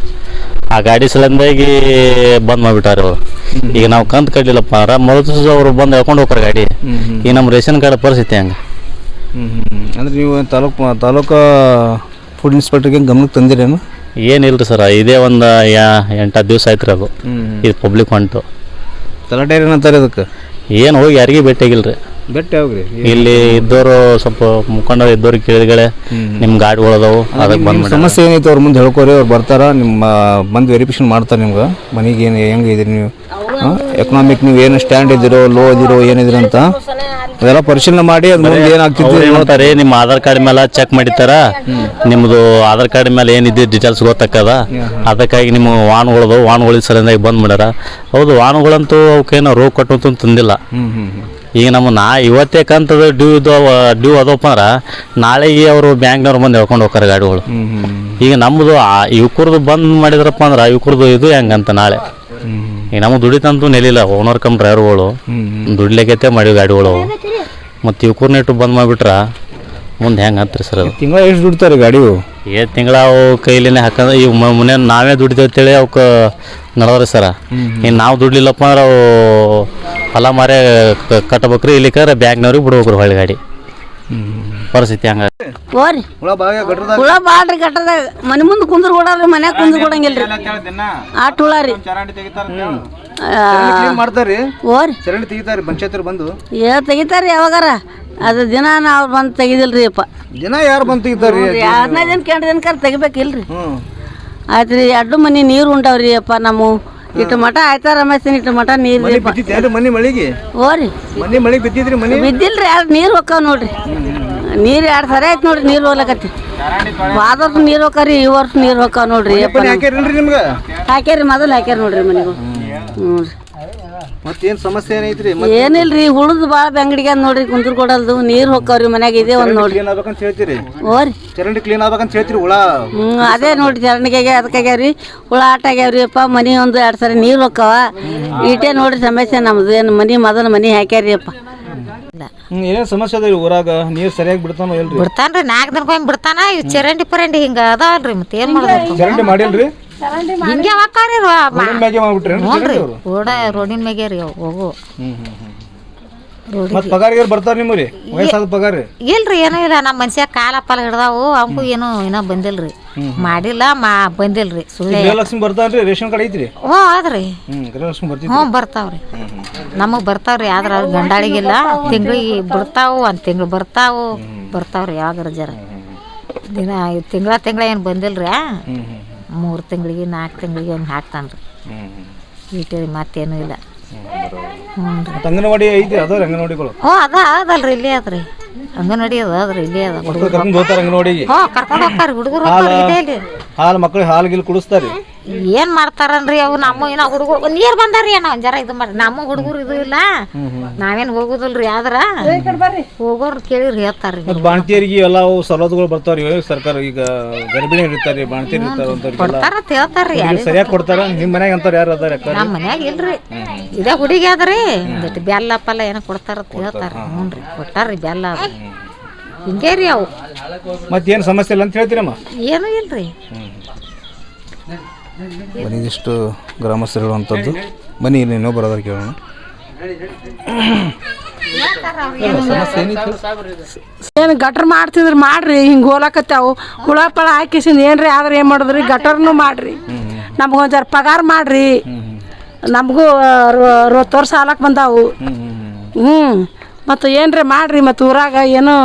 ಆ ಗಾಡಿ ಸಲಂದಾಗಿ ಬಂದ್ ಮಾಡ್ಬಿಟ್ಟಾರ ಈಗ ನಾವು ಕಂತ್ ಕಟ್ಲಿಲ್ಲಪ್ಪ ಅಂದ್ರೆ ಮೊದಲು ಅವ್ರು ಬಂದು ಹೇಳ್ಕೊಂಡು ಹೋಗ್ತಾರೆ ಗಾಡಿ. ಈಗ ನಮ್ಮ ರೇಷನ್ ಕಾರ್ಡ್ ಪರಿಸ್ಥಿತಿ ಹಂಗೆ. ಅಂದ್ರೆ ನೀವು ತಾಲೂಕು ತಾಲೂಕು ಫುಡ್ ಇನ್ಸ್ಪೆಕ್ಟರ್ಗೆ ಗಮನಕ್ಕೆ ತಂದಿರೇನು? ಏನಿಲ್ರಿ ಸರ್ ಇದೇ ಒಂದು ಎಂಟತ್ತು ದಿವಸ ಆಯ್ತು ರೀ ಅದು ಇದು ಪಬ್ಲಿಕ್ ಹೊಂಟು ತಲಾಟೆ ಏನಂತಾರೆ ಅದಕ್ಕೆ? ಏನು ಹೋಗಿ ಯಾರಿಗೂ ಭೇಟಿಯಾಗಿಲ್ರಿ ಬೆಟ್ಟ ಯಾವ್ರಿ ಇಲ್ಲಿ ಇದ್ದವರು ಸ್ವಲ್ಪ ಮುಖಂಡ ಇದ್ದವ್ರಿಗೆ ಕೇಳಿದ್ಗಳೆ ನಿಮ್ಮ ಗಾಡಿಗಳು ಅದಾವು ಅದಕ್ಕೆ ಬಂದ್ ಸಮಸ್ಯೆ ಏನೈತೆ ಅವ್ರ ಮುಂದೆ ಹೇಳ್ಕೊರಿ ಅವ್ರು ಬರ್ತಾರ ನಿಮ್ಮ ಬಂದು ವೆರಿಫಿಕೇಶನ್ ಮಾಡ್ತಾರೆ ನಿಮ್ಗೆ. ಮನೆಗೆ ಏನು ಹೆಂಗೆ ಇದ್ರಿ ನೀವು? ಎಕನಾಮಿಕ್ ನೀವು ಏನು ಸ್ಟ್ಯಾಂಡ್ ಇದ್ದೀರೋ ಲೋ ಇದ್ದೀರೋ ಏನಿದ್ರಿ ಅಂತ? ಅದೆಲ್ಲ ಪರಿಶೀಲನೆ ಮಾಡಿ ಅದ್ ಮುಂದೆ ಏನಾಗ್ತಿತ್ತು ಹೇಳ್ತಾರೆ ಮಾಡ್ತಾರೆ ನಿಮ್ಮ ಆಧಾರ್ ಕಾರ್ಡ್ ಮೇಲೆ ಚೆಕ್ ಮಾಡಿರ್ತಾರ. ನಿಮ್ದು ಆಧಾರ್ ಕಾರ್ಡ್ ಮೇಲೆ ಏನಿದೆ ಡೀಟೇಲ್ಸ್ ಗೊತ್ತಾಕದ ಅದಕ್ಕಾಗಿ ನಿಮ್ಮ ವಾಹನಗಳದು ವಾಹನಗಳ ಸಲಿಂದಾಗಿ ಬಂದ್ ಮಾಡ್ಯಾರ ಹೌದು ವಾಹನಗಳಂತೂ ಅವಕ್ಕೇನೋ ರೋಗ ಕಟ್ಟುವಂತೂ ತಂದಿಲ್ಲ. ಈಗ ನಮ್ಮ ನಾ ಇವತ್ತೇ ಕಂತದ ಡ್ಯೂ ಇದಾವ ಡ್ಯೂ ಅದಪ್ಪ ಅಂದ್ರೆ ನಾಳೆಗೆ ಅವರು ಬ್ಯಾಂಕ್ನವ್ರು ಬಂದು ಹೇಳ್ಕೊಂಡು ಹೋಗ್ತಾರೆ ಗಾಡಿಗಳು. ಈಗ ನಮ್ಮದು ಇವ್ಕರದು ಬಂದ್ ಮಾಡಿದ್ರಪ್ಪ ಅಂದ್ರೆ ಇವ್ಕರದು ಇದು ಹೆಂಗಂತ ನಾಳೆ. ಈಗ ನಮ್ಮ ದುಡಿತಂತೂ ನೆಲಿಲ್ಲ ಓನರ್ ಕಮ್ ಡ್ರೈವರ್ಗಳು ದುಡ್ಲಿಕ್ಕೆ ಮಾಡಿವಿ ಗಾಡಿಗಳು. ಮತ್ತು ಯುವಕರ್ನ ಇಟ್ಟು ಬಂದ್ ಮಾಡಿಬಿಟ್ರ ಮುಂದೆ ಹೆಂಗೆ ಹತ್ರಿ ಸರ್ ಅದು? ತಿಂಗಳ ಎಷ್ಟು ದುಡ್ತಾರೆ ಗಾಡಿವು? ಏ ತಿಂಗಳ ಅವು ಕೈಲಿನೇ ಹಾಕಂದ್ರೆ ಈಗ ಮುನೆ ನಾವೇ ದುಡಿತೇವೆ ಅಂತೇಳಿ ಅವಕ್ಕೆ ನಡದ್ರಿ ಸರ. ಇನ್ನು ನಾವು ದುಡ್ಲಿಲ್ಲಪ್ಪ ಅಂದ್ರೆ ಅವು ಹೊಲ ಮಾರೇ ಕಟ್ಟಬೇಕ್ರಿ ಕಟ್ಬೇಕ್ರಿ ಬ್ಯಾಗ್ನವ್ರಿಗೆ ಬ್ಯಾಂಕ್ನವ್ರಿಗೆ ಬಿಡ್ಬೇಕ್ರಿ ಹೊಳ್ಳಿ ಗಾಡಿ. ಪರಿಸ್ಥಿತಿ ಹಂಗ ಓರಿ ಹುಳ ಬಾಳ್ರಿ ಗಟ್ಟದಾಗ ಮನೆ ಮುಂದೆ ಕುಂದ್ರ ಕೊಡಲ್ರಿ ಮನ್ಯಾಗ ಕುಂದ್ರ ಕೊಡಂಗಿಲ್ರಿ ಆಟ ಹುಳ. ರೀ ಮಾಡ್ತಾರೆ ಓರಿ ಚರಂಡಿ ತೆಗಿತಾರೆ ಪಂಚಾಯತ್ ಬಂದು. ಏ ತೆಗಿತಾರಿ ಯಾವಾಗಾರ. ಅದು ದಿನ ನಾವು ಬಂದು ತೆಗಿದಿಲ್ರಿ ಅಪ್ಪ ದಿನ ಯಾರು ಬಂದು ತೆಗಿತಾರೆ ಹದಿನೈದು ದಿನ ಕೆಂಟು ದಿನಕ್ಕಾರ ತೆಗಿಬೇಕಿಲ್ರಿ. ಆಯ್ತು ರೀ ಎರಡು ಮನೆ ನೀರು ಉಂಟಾವ್ರಿ ಅಪ್ಪ ನಮ್ಮ. ಇಟ್ಟು ಮಠ ಆಯ್ತಾರ ರಮೇಶನ್ ಇಟ್ಟು ಮಠ ನೀರು ಮನೆ ಮಳಿಗೆ? ಓರಿ ಮನೆ ಮಳಿಗೆ ಬಿದ್ದಿದ್ರಿ ಮನೆ? ಬಿದ್ದಿಲ್ರಿ ಯಾರು ನೀರು ಹೊಕ್ಕಾವ ನೋಡ್ರಿ. ನೀರು ಎರಡು ಸರಿ ಆಯ್ತು ನೋಡ್ರಿ ನೀರು ಹೋಗ್ಲಕತ್ತಿ. ವಾದ ನೀರು ಹೋಗ್ತಾರಿ ಈ ವರ್ಷ ನೀರು ಹೊಕ್ಕಾವ ನೋಡ್ರಿ ಹಾಕ್ಯಾರಿ ಮೊದಲು ಹಾಕ್ಯಾರ ನೋಡ್ರಿ ಮನೆಗೂ. ಮತ್ತೇನ್ ಸಮಸ್ಯೆ ಏನೈತ್ರಿ ಏನಿಲ್ರಿ ಉಳದ್ ಬಾಳ ಬೆಂಗಡಿಗೆ ನೋಡ್ರಿ ಕುಂದ್ರ ಕೊಡಲ್ದು ನೀರು ಹೋಗ್ತಾವ್ರಿ ಮನ್ಯಾಗ ಇದೆ ಒಂದು ನೋಡ್ರಿ. ಕ್ಲೀನ್ ಆಗ್ಬೇಕಂತ ಹೇಳ್ತೀರಿ? ಓರಿ ಚರಂಡಿ ಕ್ಲೀನ್ ಆಗ್ಬೇಕಂತ ಹೇಳ್ತೀರಿ ಹುಳ? ಹ್ಮ್ ಅದೇ ನೋಡ್ರಿ ಚರಂಡಿಗೆ ಅದಕ್ಕಾಗ್ಯಾವ್ರಿ ಹುಳ ಆಟ ಆಗ್ಯಾವ್ರಿ ಅಪ್ಪ ಮನಿ ಒಂದು ಎರಡು ಸರಿ ನೀರು ಹೋಗ್ತಾವ ಈಟೇ ನೋಡ್ರಿ ಸಮಸ್ಯೆ ನಮ್ದು ಏನು ಮನಿ ಮದನ ಮನಿ ಹಾಕ್ಯಾರಿ ಅಪ್ಪ. ಏನೇನ್ ಸಮಸ್ಯೆ ಅದ ಊರಾಗ? ನೀರ್ ಸರಿಯಾಗಿ ಬಿಡ್ತಾನೋ ಇಲ್ರಿ? ಬಿಡ್ತಾನ್ರಿ ನಾಲ್ಕು ದಿನಕ್ಕೊಮ್ಮೆ ಬಿಡ್ತಾನ ಇವ್ ಚರಂಡಿ ಪರಂಡಿ ಹಿಂಗ ಅದಾವಲ್ರಿ ಮತ್ತೆ ಏನ್ ಮಾಡ್ಬೇಕು? ಚರಂಡಿ ಮಾಡಿಲ್ರಿ? ಹಿಂಗೆ ಹಾಕಾರಿ ಮ್ಯಾಗೆ ಮಾಡ್ಬಿಟ್ರಿ ನೋಡ್ರಿ ರೋಡ ರೋಡಿನ ಮ್ಯಾಗೆ ರೀ ಅವು ಹೋಗು. ಮತ್ ಪಗಾರಿಗಾರ ಬರ್ತಾರ ನಿಮ್ಮರಿ? ವಯಸ್ಸಾದ ಪಗಾರ? ಇಲ್ರಿ ಏನೂ ಇಲ್ಲ. ನಮ್ಮ ಮನ್ಸ್ಯಾಗ ಕಾಲ ಪಾಲ ಹಿಡ್ದಾವು ಅವು ಏನೂ ಇನ್ನ ಬಂದಿಲ್ರಿ. ಮಾಡಿಲ್ಲ ಮಾ ಬಂದಿಲ್ರಿ ಸುಳ್ಳೆ. ಗೃಹಲಕ್ಷ್ಮಿ ಬರ್ತಾನ್ರಿ ರೇಷನ್ ಕಾರ್ಡ್ ಐತ್ರಿ? ಹ್ಞೂ ಆದ್ರಿ. ಹ್ಮ್ ಗೃಹಲಕ್ಷ್ಮಿ ಬರ್ತಿದ್ರಿ ಹ್ಞೂ ಬರ್ತಾವ್ರಿ. ನಮಗೆ ಬರ್ತಾವ್ರಿ ಆದ್ರೆ ಅವ್ರ ಗಂಡಾಳಿಗಿಲ್ಲ ತಿಂಗಳಿಗೆ ಬರ್ತಾವು ಒಂದು ತಿಂಗಳು ಬರ್ತಾವು ಬರ್ತಾವ್ರಿ ಯಾವ್ದಾರ ಜರ. ದಿನ ತಿಂಗಳ ತಿಂಗಳ ಏನು ಬಂದಿಲ್ರಿ ಮೂರು ತಿಂಗಳಿಗೆ ನಾಲ್ಕು ತಿಂಗಳಿಗೆ ಒಂದು ಹಾಕ್ತಾನ್ರಿ. ಇಟ್ಟಿರಿ ಮತ್ತೇನು ಇಲ್ಲ. ಹ್ಞೂ ರೀ ಮತ್ತ್ ಅಂಗನವಾಡಿ ಐತಿ ಅದಾವ್ರಿ ಅಂಗನವಾಡಿಗಳು? ಹ್ಞೂ ಅದ ರೀ ಇಲ್ಲೇ ಅಂಗನವಾಡಿ ಅದ ಇಲ್ಲೇ ಅದ. ಹುಡುಗರು ಕರ್ಕೊಂಡ್ ಹೋಗ್ತಾರ ಅಂಗನವಾಡಿಗೆ? ಹ್ಞೂ ಕರ್ಕೊಂಡು ಹೋಗ್ತಾರೆ ಹುಡುಗರು ಇಲ್ಲಿ ಹಾಲು ಮಕ್ಕಳು ಹಾಲು ಗಿಲ್ ಕುಡಿಸ್ತಾರಿ? ಏನ್ ಮಾಡ್ತಾರನ್ರಿ ಅವು? ನಮ್ಮ ಏನೋ ಹುಡುಗರು ನೀರು ಬಂದಾರ್ರಿ ಏನೋ ಒಂದ್ ಜರ ಇದು ಮಾಡಿ. ನಮ್ಮ ಹುಡುಗರು ಇದು ಇಲ್ಲ. ನಾವೇನ್ ಹೋಗುದಿಲ್ರಿ ಆದ್ರ? ಹೋಗೋರು ಕೇಳಿರಿ ಹೇಳ್ತಾರ್ರಿ. ಬಾಣ್ತಿಯರಿಗೆ ಬಾಣತಿಯರಿಗೆ ಎಲ್ಲ ಅವು ಸವಲತ್ತುಗಳು ಬರ್ತಾವ್ರಿ ಸರ್ಕಾರ ಈಗ ಗರ್ಭಿಣಿ ಇರ್ತಾರೆ ಬಾಣ್ತಿಯರ್ ಕೊಡ್ತಾರ ಅಂತ ಹೇಳ್ತಾರ್ರಿ ಸರಿಯಾಗಿ ಕೊಡ್ತಾರ. ನಿಮ್ಮ ಮನ್ಯಾಗ ಅಂತಾರ ಯಾರು ಅದಾರ ನಮ್ಮ ಮನ್ಯಾಗ ಇಲ್ರಿ. ಇದೇ ಹುಡುಗಿ ಆದ್ರಿ. ಒಂದಿಟ್ಟು ಬೆಲ್ಲ ಪಲ್ಲ ಏನೋ ಕೊಡ್ತಾರ ಅಂತ ಹೇಳ್ತಾರ ಹ್ಞೂ ರೀ ಕೊಟ್ಟಾರ್ರಿ ಬೆಲ್ಲ ಅದು. ಹಿಂಗೆ ರೀ ಅವು. ಮತ್ತೇನು ಸಮಸ್ಯೆ ಇಲ್ಲ ಅಂತ ಹೇಳ್ತೀರಮ್ಮ? ಏನೂ ಇಲ್ರಿ. ಇದಿಷ್ಟು ಗ್ರಾಮಸ್ಥರು ಹೇಳುವಂಥದ್ದು ಬನ್ನಿ ಇಲ್ಲಿ ಬರೋದ ಬರೋದಾರ ಕೇಳೋಣ. ಸಮಸ್ಯೆ ಏನಿತ್ತು? ಏನು ಗಟ್ರ ಮಾಡ್ತಿದ್ರೆ ಮಾಡ್ರಿ ಹಿಂಗೆ ಹೋಲಾಕತ್ತಾವು. ಹುಳ ಪಳ ಏನ್ರಿ ಆದ್ರೆ ಏನು ಮಾಡಿದ್ರಿ? ಗಟರ್ನು ಮಾಡ್ರಿ. ನಮ್ಗೊಂದು ಜರ ಪಗಾರ ಮಾಡ್ರಿ. ನಮಗೂ ಅರವತ್ತು ವರ್ಷ ಸಾಲಕ್ಕೆ ಬಂದಾವು. ಹ್ಞೂ ಮತ್ತು ಏನ್ರಿ ಮಾಡ್ರಿ ಮತ್ತು ಊರಾಗ ಏನು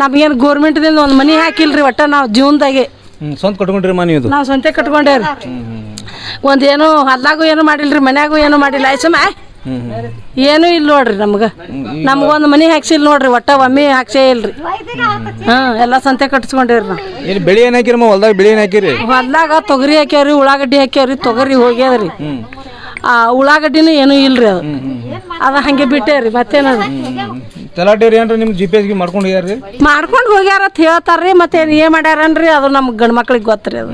ನಮ್ಗೇನು ಗೋರ್ಮೆಂಟ್ದಿಂದ ಒಂದು ಮನೆ ಹಾಕಿಲ್ರಿ ಒಟ್ಟ ನಾವು ಜೀವನದಾಗೆ. ಸ್ವಂತ ಕಟ್ಕೊಂಡ್ರಿ ಮನೆ ನಾವು ಸ್ವಂತ ಕಟ್ಕೊಂಡೇವ್ರಿ. ಒಂದು ಏನು ಹೊಲ್ದಾಗೂ ಏನು ಮಾಡಿಲ್ರಿ ಮನ್ಯಾಗೂ ಏನು ಮಾಡಿಲ್ಲ. ಆಯ್ಸಮ್ಮ ಏನೂ ಇಲ್ಲ ನೋಡ್ರಿ ನಮ್ಗೆ. ನಮ್ಗೊಂದು ಮನೆ ಹಾಕ್ಸಿಲ್ಲ ನೋಡ್ರಿ ಒಟ್ಟ ಒಮ್ಮೆ ಹಾಕ್ಸೇ ಇಲ್ರಿ. ಹಾ ಎಲ್ಲ ಸಂತೆ ಕಟ್ಸ್ಕೊಂಡೇವ್ರಿ ನಾವು. ಬೆಳೆ ಏನ್ ಹಾಕಿರಮ್ಮ ಹೊಲ್ದಾಗ ಬೆಳೆ ಏನ್ ಹಾಕಿರಿ? ಹೊಲ್ದಾಗ ತೊಗರಿ ಹಾಕ್ಯಾವ್ರಿ ಉಳ್ಳಾಗಡ್ಡಿ ಹಾಕ್ಯಾವ್ರಿ ತೊಗರಿ ಹೋಗ್ಯಾದ್ರಿ. ಆ ಉಳ್ಳಾಗಡ್ಡಿನೂ ಏನೂ ಇಲ್ರಿ ಅದು. ಅದು ಹಂಗೆ ಬಿಟ್ಟೇವ್ರಿ ಮತ್ತೇನದು ತಲಾಟೇರಿ ಏನ್ರಿ ನಿಮ್ ಜಿ ಪಿ ಎಸ್ಗೆ ಮಾಡ್ಕೊಂಡು ಹೋಗ್ಯಾರ್ರಿ? ಮಾಡ್ಕೊಂಡು ಹೋಗ್ಯಾರ ಅಂತ ಹೇಳ್ತಾರ್ರಿ ಮತ್ತೆ ಏನ್ ಮಾಡ್ಯಾರನ್ರಿ ಅದು ನಮ್ಗೆ ಗಂಡ್ ಮಕ್ಳಿಗೆ ಗೊತ್ತ್ರಿ ಅದು.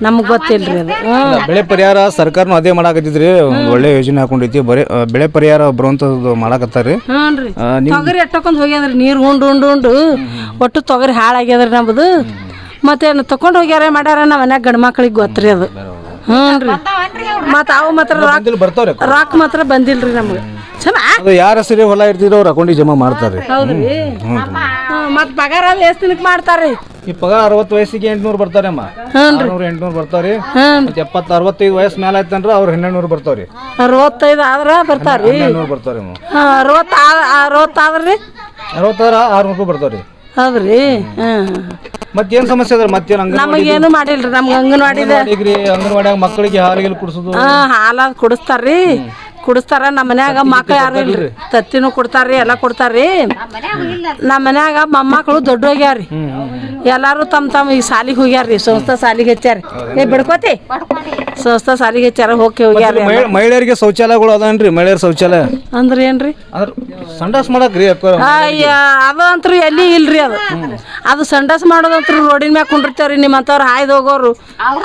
ನಮ್ಗೆ ಗೊತ್ತಿಲ್ರಿ ಅದು. ಹ್ಞೂ ಇಲ್ಲ, ಬೆಳೆ ಪರಿಹಾರ ಸರ್ಕಾರನು ಅದೇ ಮಾಡಾಕತ್ತಿದ್ರಿ. ಒಂದು ಒಳ್ಳೆ ಯೋಜನೆ ಹಾಕೊಂಡೈತಿ ಬರೀ ಆ, ಬೆಳೆ ಪರಿಹಾರ ಬರುವಂಥದ್ದು ಮಾಡಾಕತ್ತಾರ್ರಿ. ಹ್ಞೂ ಆ, ನಿಮ್ ತೊಗರಿ ಎಟ್ಟಕೊಂಡ್ ಹೋಗ್ಯದ್ರಿ ನೀರು ಉಂಡು ಉಂಡು ಉಂಡು. ಒಟ್ಟು ತೊಗರಿ ಹಾಳಾಗ್ಯದ್ರಿ ನಮ್ದು. ಮತ್ತೇನು ತಕೊಂಡು ಹೋಗ್ಯಾರ ಮಾಡ್ಯಾರ ನಮ್ಮ ಮನ್ಯಾಗ ಗಂಡು ಮಕ್ಳಿಗೆ ಗೊತ್ತ್ರಿ ಅದು. ಹ್ಞೂ ರೀ. ಮತ್ತು ಅವು ಮಾತ್ರ ರೊಕ್ಕ ಬಂದಿಲ್ಲ ಬರ್ತಾವ್ರಿ ಅಕ್ಕ. ರೊಕ್ಕ ಮಾತ್ರ ಬಂದಿಲ್ರಿ ನಮ್ಗೆ. ಚಲೋ ಅದು ಯಾರ ಹೆಸರಿ ಹೊಲ ಇರ್ತಿದ್ರು ಅವ್ರ ಅಕೌಂಟಿಗೆ ಜಮಾ ಮಾಡ್ತಾರೆ. ಹೌದ್ರಿ ಮತ್ತು ಪಗಾರ ಅದು ಎಷ್ಟು ಮಾಡ್ತಾರ್ರಿ? ಈ ಪಗಾರ ಅರವತ್ತು ವಯಸ್ಸಿಗೆ ಎಂಟ್ನೂರು ಬರ್ತಾರೆ ಅಮ್ಮ. ಆರ್ನೂರು ಎಂಟ್ನೂರು ಬರ್ತಾವ್ರಿ. ಮತ್ತೆ ಎಪ್ಪತ್ತು ಅರವತ್ತೈದು ವಯಸ್ಸು ಮೇಲೆ ಆಯ್ತಂದ್ರ ಅವ್ರು ಹನ್ನೆರಡು ಬರ್ತಾವ್ರಿ. ಅರವತ್ತೈದು ಆದ್ರ ಬರ್ತಾರೆ ಹನ್ನೆರಡು ಬರ್ತಾವ್ರಿ ಅಮ್ಮ. ಅರವತ್ತು ಅರವತ್ತು ಆದ್ರಿ ಅರವತ್ತಾರ ಆರ್ನೂರು ಬರ್ತಾವ್ರಿ. ಹೌದ್ರಿ. ಮತ್ತೇನ್ ಸಮಸ್ಯೆ ಅದ್ರ ಮತ್ತೇನ್ ನಮಗೇನು ಮಾಡಿಲ್ರಿ ನಮ್ಗೆ ಅಂಗನವಾಡಿ ಅಂಗನವಾಡಿಯಾಗ ಮಕ್ಕಳಿಗೆ ಹಾಲಿಗೆ ಕುಡಿಸೋದು. ಹಾಲ ಕುಡಿಸ್ತಾರ್ರಿ. ಕುಡಿಸ್ತಾರ. ನಮ್ಮ ಮನ್ಯಾಗ ಮಕ್ಳು ಯಾರು ಇಲ್ರಿ? ತತ್ತಿನೂ ಕೊಡ್ತಾರ್ರಿ ಎಲ್ಲ ಕೊಡ್ತಾರ್ರಿ. ನಮ್ಮ ಮನ್ಯಾಗ ಮೊಮ್ಮಕ್ಕಳು ದೊಡ್ಡ ಹೋಗ್ಯಾರ್ರಿ ಎಲ್ಲಾರು ತಮ್ಮ ತಮ್ಮ ಈ ಸಾಲಿಗೆ ಹೋಗ್ಯಾರ್ರಿ ಸಂಸ್ಥೆ ಸಾಲಿಗೆ ಹಚ್ಚಾರ ಏ ಬಿಡ್ಕೋತಿ? ಸಂಸ್ಥಾ ಸಾರಿಗೆ ಚಾರ ಹೋಗಿ ಹೋಗ್ಯಾರ ಮಹಿಳೆಯರಿಗೆ ಶೌಚಾಲಯಗಳು ಅದಾನ್ರಿ ಮಹಿಳೆಯರ ಶೌಚಾಲಯ. ಅಂದ್ರೆ ಏನ್ರಿ? ಅದ್ರ ಸಂಡಾಸ್ ಮಾಡಕ್ರಿ ಅಕ್ಕ ಅಯ್ಯ ಅದು ಅಂತೂ ಎಲ್ಲಿ ಇಲ್ರಿ ಅದು. ಅದು ಸಂಡಾಸ್ ಮಾಡೋದಂತ್ರು ರೋಡಿನ ಮ್ಯಾಗ ಕುಂಡಿರ್ತೇವ್ರಿ ನಿಮ್ಮಂಥವ್ರು ಹಾಯ್ದು ಹೋಗೋರು.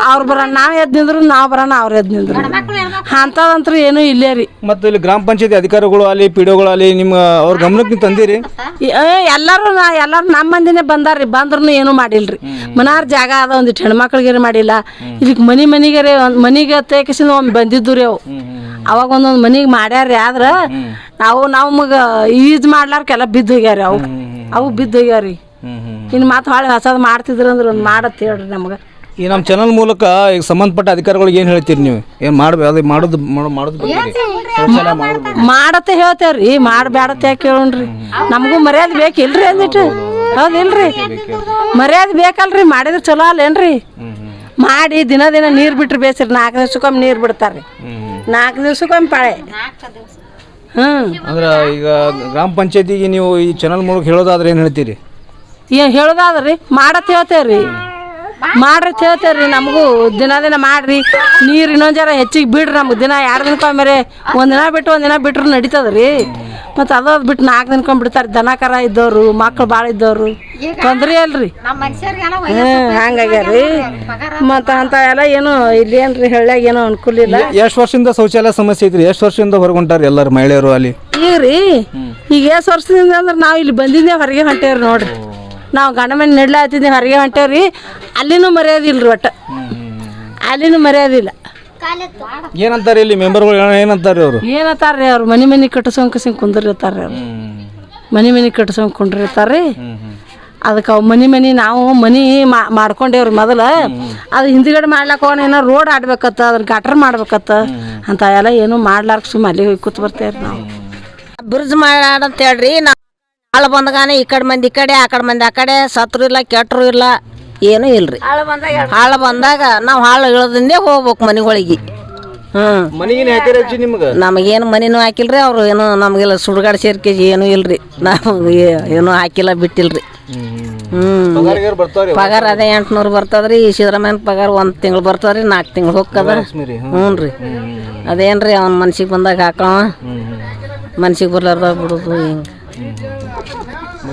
ಅವ್ರು ಬರ ನಾವ್ ಎದ್ ನಿಂದ್ರು ನಾವ್ ಬರೋಣ ಅವ್ರ ಎದ್ ನಿಂದ್ರು. ಅಂತದಂತ್ರು ಏನೂ ಇಲ್ಲೇ ರೀ. ಮತ್ತೆ ಇಲ್ಲಿ ಗ್ರಾಮ ಪಂಚಾಯತಿ ಅಧಿಕಾರಿಗಳು ಅಲ್ಲಿ ಪಿಡಿಒಗಳು ಅಲ್ಲಿ ನಿಮ್ಮ ಅವ್ರ ಗಮನಕ್ಕೆ ನೀವು ತಂದಿರಿ? ಏ, ಎಲ್ಲಾರು ನಾ ಎಲ್ಲಾರು ನಮ್ಮ ಮಂದಿನೇ ಬಂದಾರ್ರಿ ಬಂದ್ರು ಏನು ಮಾಡಿಲ್ರಿ. ಮನಾರ್ ಜಾಗ ಅದ ಒಂದಿಟ್ಟು ಹೆಣ್ಮಕ್ಳಿಗೆ ಮಾಡಿಲ್ಲ. ಇದಕ್ಕೆ ಮನಿ ಮನಿಗರೇ ಒಂದು ಮನಿಗೆ ತೇಕಿಸಿಂದ ಒಮ್ಮೆ ಬಂದಿದ್ದು ರೀ ಅವು. ಅವಾಗ ಒಂದೊಂದು ಮನಿಗೆ ಮಾಡ್ಯಾರ್ರಿ ಆದ್ರೆ ನಾವು ನಮಗೆ ಈಜ್ ಮಾಡ್ಲಾರ್ಕೆಲ್ಲ ಬಿದ್ದು ಹೋಗ್ಯಾರ ಅವು. ಅವು ಬಿದ್ದು ಹೋಗ್ಯಾರಿ ಇನ್ನು ಮತ್ತೆ ಹೊಳೆ ಹೊಸದು ಮಾಡ್ತಿದ್ರು ಅಂದ್ರೆ ಒಂದು ಮಾಡತ್ತೆ ಹೇಳ್ರಿ ನಮ್ಗೆ. ಈ ನಮ್ಮ ಚಾನಲ್ ಮೂಲಕ ಈಗ ಸಂಬಂಧಪಟ್ಟ ಅಧಿಕಾರಿಗಳಿಗೆ ಏನು ಹೇಳ್ತೀರಿ ನೀವು? ಏನು ಮಾಡ್ಬೇಕು ಅದು ಮಾಡೋದು ಮಾಡ್- ಮಾಡೋದು. ಮಾಡತ್ತೆ. ಹೇಳ್ತೇವ್ರಿ. ಮಾಡಬೇಡತ್ತೆ ಯಾಕೆ ಕೇಳೋಣ್ರಿ. ನಮಗೂ ಮರ್ಯಾದೆ ಬೇಕಿಲ್ರಿ ಅಂದಿಟ್ಟು ಹೌದಿಲ್ರಿ. ಮರ್ಯಾದೆ ಬೇಕಲ್ರಿ. ಮಾಡಿದ್ರೆ ಚಲೋ ಅಲ್ಲೇನ್ರಿ. ಮಾಡಿ ದಿನ ದಿನ ನೀರು ಬಿಟ್ರಿ ಬೇಸ್ರಿ ನಾಲ್ಕು ದಿವ್ಸಕ್ಕೊಮ್ಮೆ ನೀರು ಬಿಡ್ತಾರ್ರಿ. ನಾಲ್ಕು ದಿವ್ಸಕ್ಕೊಮ್ಮೆ ಪಾಳೆ. ಹ್ಞೂ ಅಂದ್ರೆ ಈಗ ಗ್ರಾಮ ಪಂಚಾಯತಿಗೆ ನೀವು ಈ ಚಾನಲ್ ಮೂಲಕ ಹೇಳೋದಾದ್ರೆ ಏನು ಹೇಳ್ತೀರಿ? ಏನು ಹೇಳೋದಾದ್ರಿ? ಹೇಳ್ತೇವೆ ಹೇಳ್ತೇವ್ರಿ. ಮಾಡ್ರಿ ಕೇಳ್ತೇವೆ ಹೇಳ್ತೇವ್ರಿ ನಮಗೂ ದಿನ ದಿನ ಮಾಡ್ರಿ. ನೀರು ಇನ್ನೊಂದು ಜರ ಹೆಚ್ಚಿಗೆ ಬಿಡ್ರಿ ನಮ್ಗೆ. ದಿನ ಎರಡು ದಿನಕ್ಕೊಮ್ಮೆ ದಿನ ಬಿಟ್ಟು ಒಂದಿನ ಬಿಟ್ರು ನಡೀತದ್ರಿ. ಮತ್ತು ಅದು ಬಿಟ್ಟು ನಾಲ್ಕು ದಿನಕ್ಕೊಮ್ಮೆ ಬಿಡ್ತಾರೆ. ದನ ಕರ ಇದ್ದವ್ರು ಮಕ್ಳು ಭಾಳ ಇದ್ದವರು. ತೊಂದ್ರೆ ಅಲ್ರಿ ಹ್ಮ್ ಹಂಗಾಗ್ಯಾರಿ ಮತ್ತು ಅಂತ ಎಲ್ಲ ಏನು ಇಲ್ಲಿ ಏನ್ರಿ ಹಳ್ಳಿಯಾಗ ಏನೋ ಅನುಕೂಲ ಇಲ್ಲ. ಎಷ್ಟು ವರ್ಷದಿಂದ ಶೌಚಾಲಯ ಸಮಸ್ಯೆ ಐತ್ರಿ? ಎಷ್ಟು ವರ್ಷದಿಂದ ಹೊರಗೊಂಟಾರ ಎಲ್ಲರೂ ಮಹಿಳೆಯರು ಅಲ್ಲಿ? ಈಗ ರೀ ಈಗ ಎಷ್ಟು ವರ್ಷದಿಂದ ಅಂದ್ರೆ ನಾವು ಇಲ್ಲಿ ಬಂದಿದ್ದೆ ಹೊರಗೆ ಹೊಂಟೇವ್ರಿ ನೋಡ್ರಿ. ನಾವು ಗಂಡ ಮನೆ ನೆಡ್ಲಾತಿದ್ದೆ ಹೊರಗೆ ಹೊಂಟೇವ್ರಿ ಅಲ್ಲಿನೂ ಮರ್ಯಾದಿಲ್ರಿ ಒಟ್ಟು. ಅಲ್ಲಿನೂ ಮರ್ಯಾದಿಲ್ಲ ಏನಂತಾರೆ ಇಲ್ಲಿ ಮೆಂಬರ್ಗಳು ಏನಂತಾರೆ ಅವರು? ಏನತ್ತಾರ್ರಿ ಅವ್ರು ಮನೆ ಮನೆ ಕಟ್ಟಿಸೋಂಕಸಿಂಗ್ ಕುಂದಿರ್ತಾರೆ ಅವ್ರು. ಮನೆ ಮನೆ ಕಟ್ಸ್ಕೊಂಡ್ ರೀ ಅದಕ್ಕೆ ಅವು ಮನೆ ಮನೆ ನಾವು ಮನೆ ಮಾ- ಮಾಡ್ಕೊಂಡೇವ್ರಿ ಮೊದಲು. ಅದು ಹಿಂದ್ಗಡೆ ಮಾಡ್ಲಾಕ ಏನೋ ರೋಡ್ ಆಡ್ಬೇಕತ್ತ ಅದ್ರ ಗಟ್ರ ಮಾಡ್ಬೇಕತ್ತ ಅಂತ ಎಲ್ಲ ಏನು ಮಾಡ್ಲಾರ್ಕ ಸುಮ್ಮ ಅಲ್ಲಿ ಹೋಗಿ ಕೂತ್ ಬರ್ತೇವ್ರಿ ನಾವು. ಬ್ರಿಡ್ಜ್ ಅಂತ ಹೇಳ್ರಿ ನಾ ಹಾಳು ಬಂದಗಾನೆ ಈ ಕಡೆ ಮಂದಿ ಈ ಕಡೆ ಆ ಕಡೆ ಮಂದಿ ಆ ಕಡೆ ಸತ್ರು ಇಲ್ಲ ಕೆಟ್ಟರು ಇಲ್ಲ ಏನೂ ಇಲ್ರಿ. ಹಾಳು ಬಂದಾಗ ನಾವು ಹಾಳು ಇಳದಿಂದೇ ಹೋಗ್ಬೇಕು ಮನೆಗಳಿಗೆ ಹ್ಞೂ ನಮಗೇನು ಮನಿನೂ ಹಾಕಿಲ್ರಿ ಅವ್ರು ಏನು ನಮಗೆಲ್ಲ ಸುಡುಗಾಡು ಸೇರ್ಕೆ ಏನೂ ಇಲ್ರಿ. ನಾವು ಏನೂ ಹಾಕಿಲ್ಲ ಬಿಟ್ಟಿಲ್ರಿ. ಹ್ಞೂ ಬರ್ತಾವ್ರಿ ಪಗಾರ ಅದೇ ಎಂಟುನೂರು ಬರ್ತದ್ರಿ ಈ ಸಿದ್ದರಾಮಯ್ಯನ ಪಗಾರ ಒಂದು ತಿಂಗಳು ಬರ್ತದ್ರಿ ನಾಲ್ಕು ತಿಂಗಳು ಹೋಗ್ತದ. ಹ್ಞೂ ರೀ ಅದೇನ್ರಿ ಅವ್ನ ಮನ್ಸಿಗೆ ಬಂದಾಗ ಹಾಕವ ಮನ್ಸಿಗೆ ಬರ್ಲಾರ್ದ ಬಿಡೋದು ಹಿಂಗೆ.